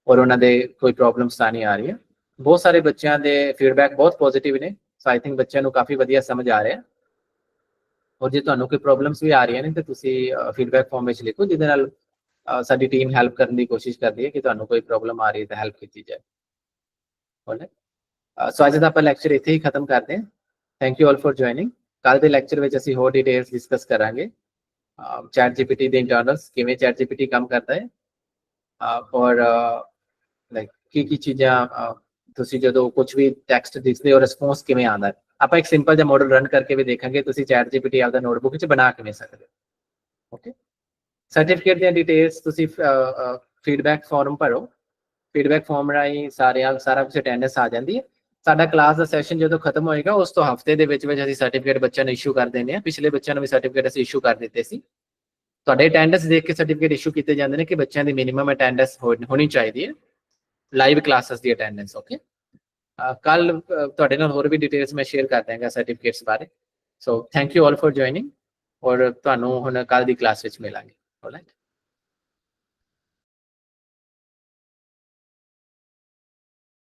ਔਰ ਉਹਨਾਂ ਦੇ ਕੋਈ ਪ੍ਰੋਬਲਮਸ ਤਾਂ ਨਹੀਂ ਆ ਰਹੀਆਂ। ਬਹੁਤ ਸਾਰੇ ਬੱਚਿਆਂ ਦੇ ਫੀਡਬੈਕ ਬਹੁਤ ਪੋਜ਼ਿਟਿਵ ਨੇ। ਸੋ ਆਈ ਥਿੰਕ ਬੱਚਿਆਂ ਨੂੰ ਕਾਫੀ ਵਧੀਆ ਸਮਝ ਆ ਰਿਹਾ। ਔਰ ਜੇ ਤੁਹਾਨੂੰ ਕੋਈ ਪ੍ਰੋਬਲਮਸ ਵੀ ਆ ਰਹੀਆਂ ਨੇ, ਤੇ ਤੁਸੀਂ ਫੀਡਬੈਕ ਫਾਰਮ ਵਿੱਚ ਲਿਖੋ, ਜਿਹਦੇ ਨਾਲ ਸਾਡੀ ਟੀਮ ਹੈਲਪ ਕਰਨ ਦੀ ਕੋਸ਼ਿਸ਼ ਕਰਦੀ ਹੈ ਕਿ ਤੁਹਾਨੂੰ ਕੋਈ ਪ੍ਰੋਬਲਮ ਆ ਰਹੀ ਹੈ ਤਾਂ ਹੈਲਪ ਕੀਤੀ ਜਾਏ। ਹੋਲੇ ਸੋ ਅੱਜ ਦਾ ਆਪਾਂ ਲੈਕਚਰ ਇੱਥੇ ਹੀ ਖਤਮ ਕਰਦੇ ਹਾਂ। Thank you all for joining ਕੱਲ ਦੇ ਲੈਕਚਰ ਵਿੱਚ ਅਸੀਂ ਹੋਰ ਡਿਟੇਲਸ ਡਿਸਕਸ ਕਰਾਂਗੇ ਚੈਟ ਜੀਪੀਟੀ ਦੇ ਇੰਟਰਨਲਸ ਕਿਵੇਂ ਚੈਟ ਜੀਪੀਟੀ ਕੰਮ ਕਰਦਾ ਹੈ ਔਰ ਲਾਈਕ ਕੀ ਕੀ ਚੀਜ਼ਾਂ ਤੁਸੀਂ ਜਦੋਂ ਕੁਝ ਵੀ ਟੈਕਸਟ ਦਿਖਦੇ ਹੋ ਰਿਸਪੌਂਸ ਕਿਵੇਂ ਆਉਂਦਾ ਹੈ ਆਪਾਂ ਇੱਕ ਸਿੰਪਲ ਜਿਹਾ ਮਾਡਲ ਰਨ ਕਰਕੇ ਵੀ ਦੇਖਾਂਗੇ ਤੁਸੀਂ ਚੈਟ ਜੀਪੀਟੀ ਆਪਦਾ ਨੋਟਬੁੱਕ ਵਿੱਚ ਬਣਾ ਕਿਵੇਂ ਸਕਦੇ ਹੋ ਓਕੇ ਸਰਟੀਫਿਕੇਟ ਦੀਆਂ ਡਿਟੇਲਸ ਤੁਸੀਂ ਫੀਡਬੈਕ ਫਾਰਮ ਭਰੋ ਫੀਡਬੈਕ ਫਾਰਮ ਰਾਹੀਂ ਸਾਰੇ ਸਾਰਾ ਕੁਝ ਅਟੈਂਡੈਂਸ ਆ ਜਾਂਦੀ ਹੈ ਸਾਡਾ ਕਲਾਸ ਦਾ ਸੈਸ਼ਨ ਜਦੋਂ ਖਤਮ ਹੋਏਗਾ, ਉਸ ਤੋਂ ਹਫ਼ਤੇ ਦੇ ਵਿੱਚ ਵਿੱਚ ਅਸੀਂ ਸਰਟੀਫਿਕੇਟ ਬੱਚਿਆਂ ਨੂੰ ਇਸ਼ੂ ਕਰ ਦਿੰਦੇ ਹਾਂ। ਪਿਛਲੇ ਬੱਚਿਆਂ ਨੂੰ ਵੀ ਸਰਟੀਫਿਕੇਟ ਅਸੀਂ ਇਸ਼ੂ ਕਰ ਦਿੱਤੇ ਸੀ। ਤੁਹਾਡੇ ਅਟੈਂਡੈਂਸ ਦੇਖ ਕੇ ਸਰਟੀਫਿਕੇਟ ਇਸ਼ੂ ਕੀਤੇ ਜਾਂਦੇ ਨੇ ਕਿ ਬੱਚਿਆਂ ਦੀ ਮਿਨੀਮਮ ਅਟੈਂਡੈਂਸ ਹੋਣੀ ਚਾਹੀਦੀ ਹੈ। ਲਾਈਵ ਕਲਾਸਸ ਦੀ ਅਟੈਂਡੈਂਸ ਓਕੇ ਕੱਲ ਤੁਹਾਡੇ ਨਾਲ ਹੋਰ ਵੀ ਡਿਟੇਲਸ ਮੈਂ ਸ਼ੇਅਰ ਕਰ ਦਾਂਗਾ ਸਰਟੀਫਿਕੇਟਸ ਬਾਰੇ। So thank you all for joining ਔਰ ਤੁਹਾਨੂੰ ਹੁਣ ਕੱਲ ਦੀ ਕਲਾਸ ਵਿੱਚ ਮਿਲਾਂਗੇ। ਆਲਰਾਈਟ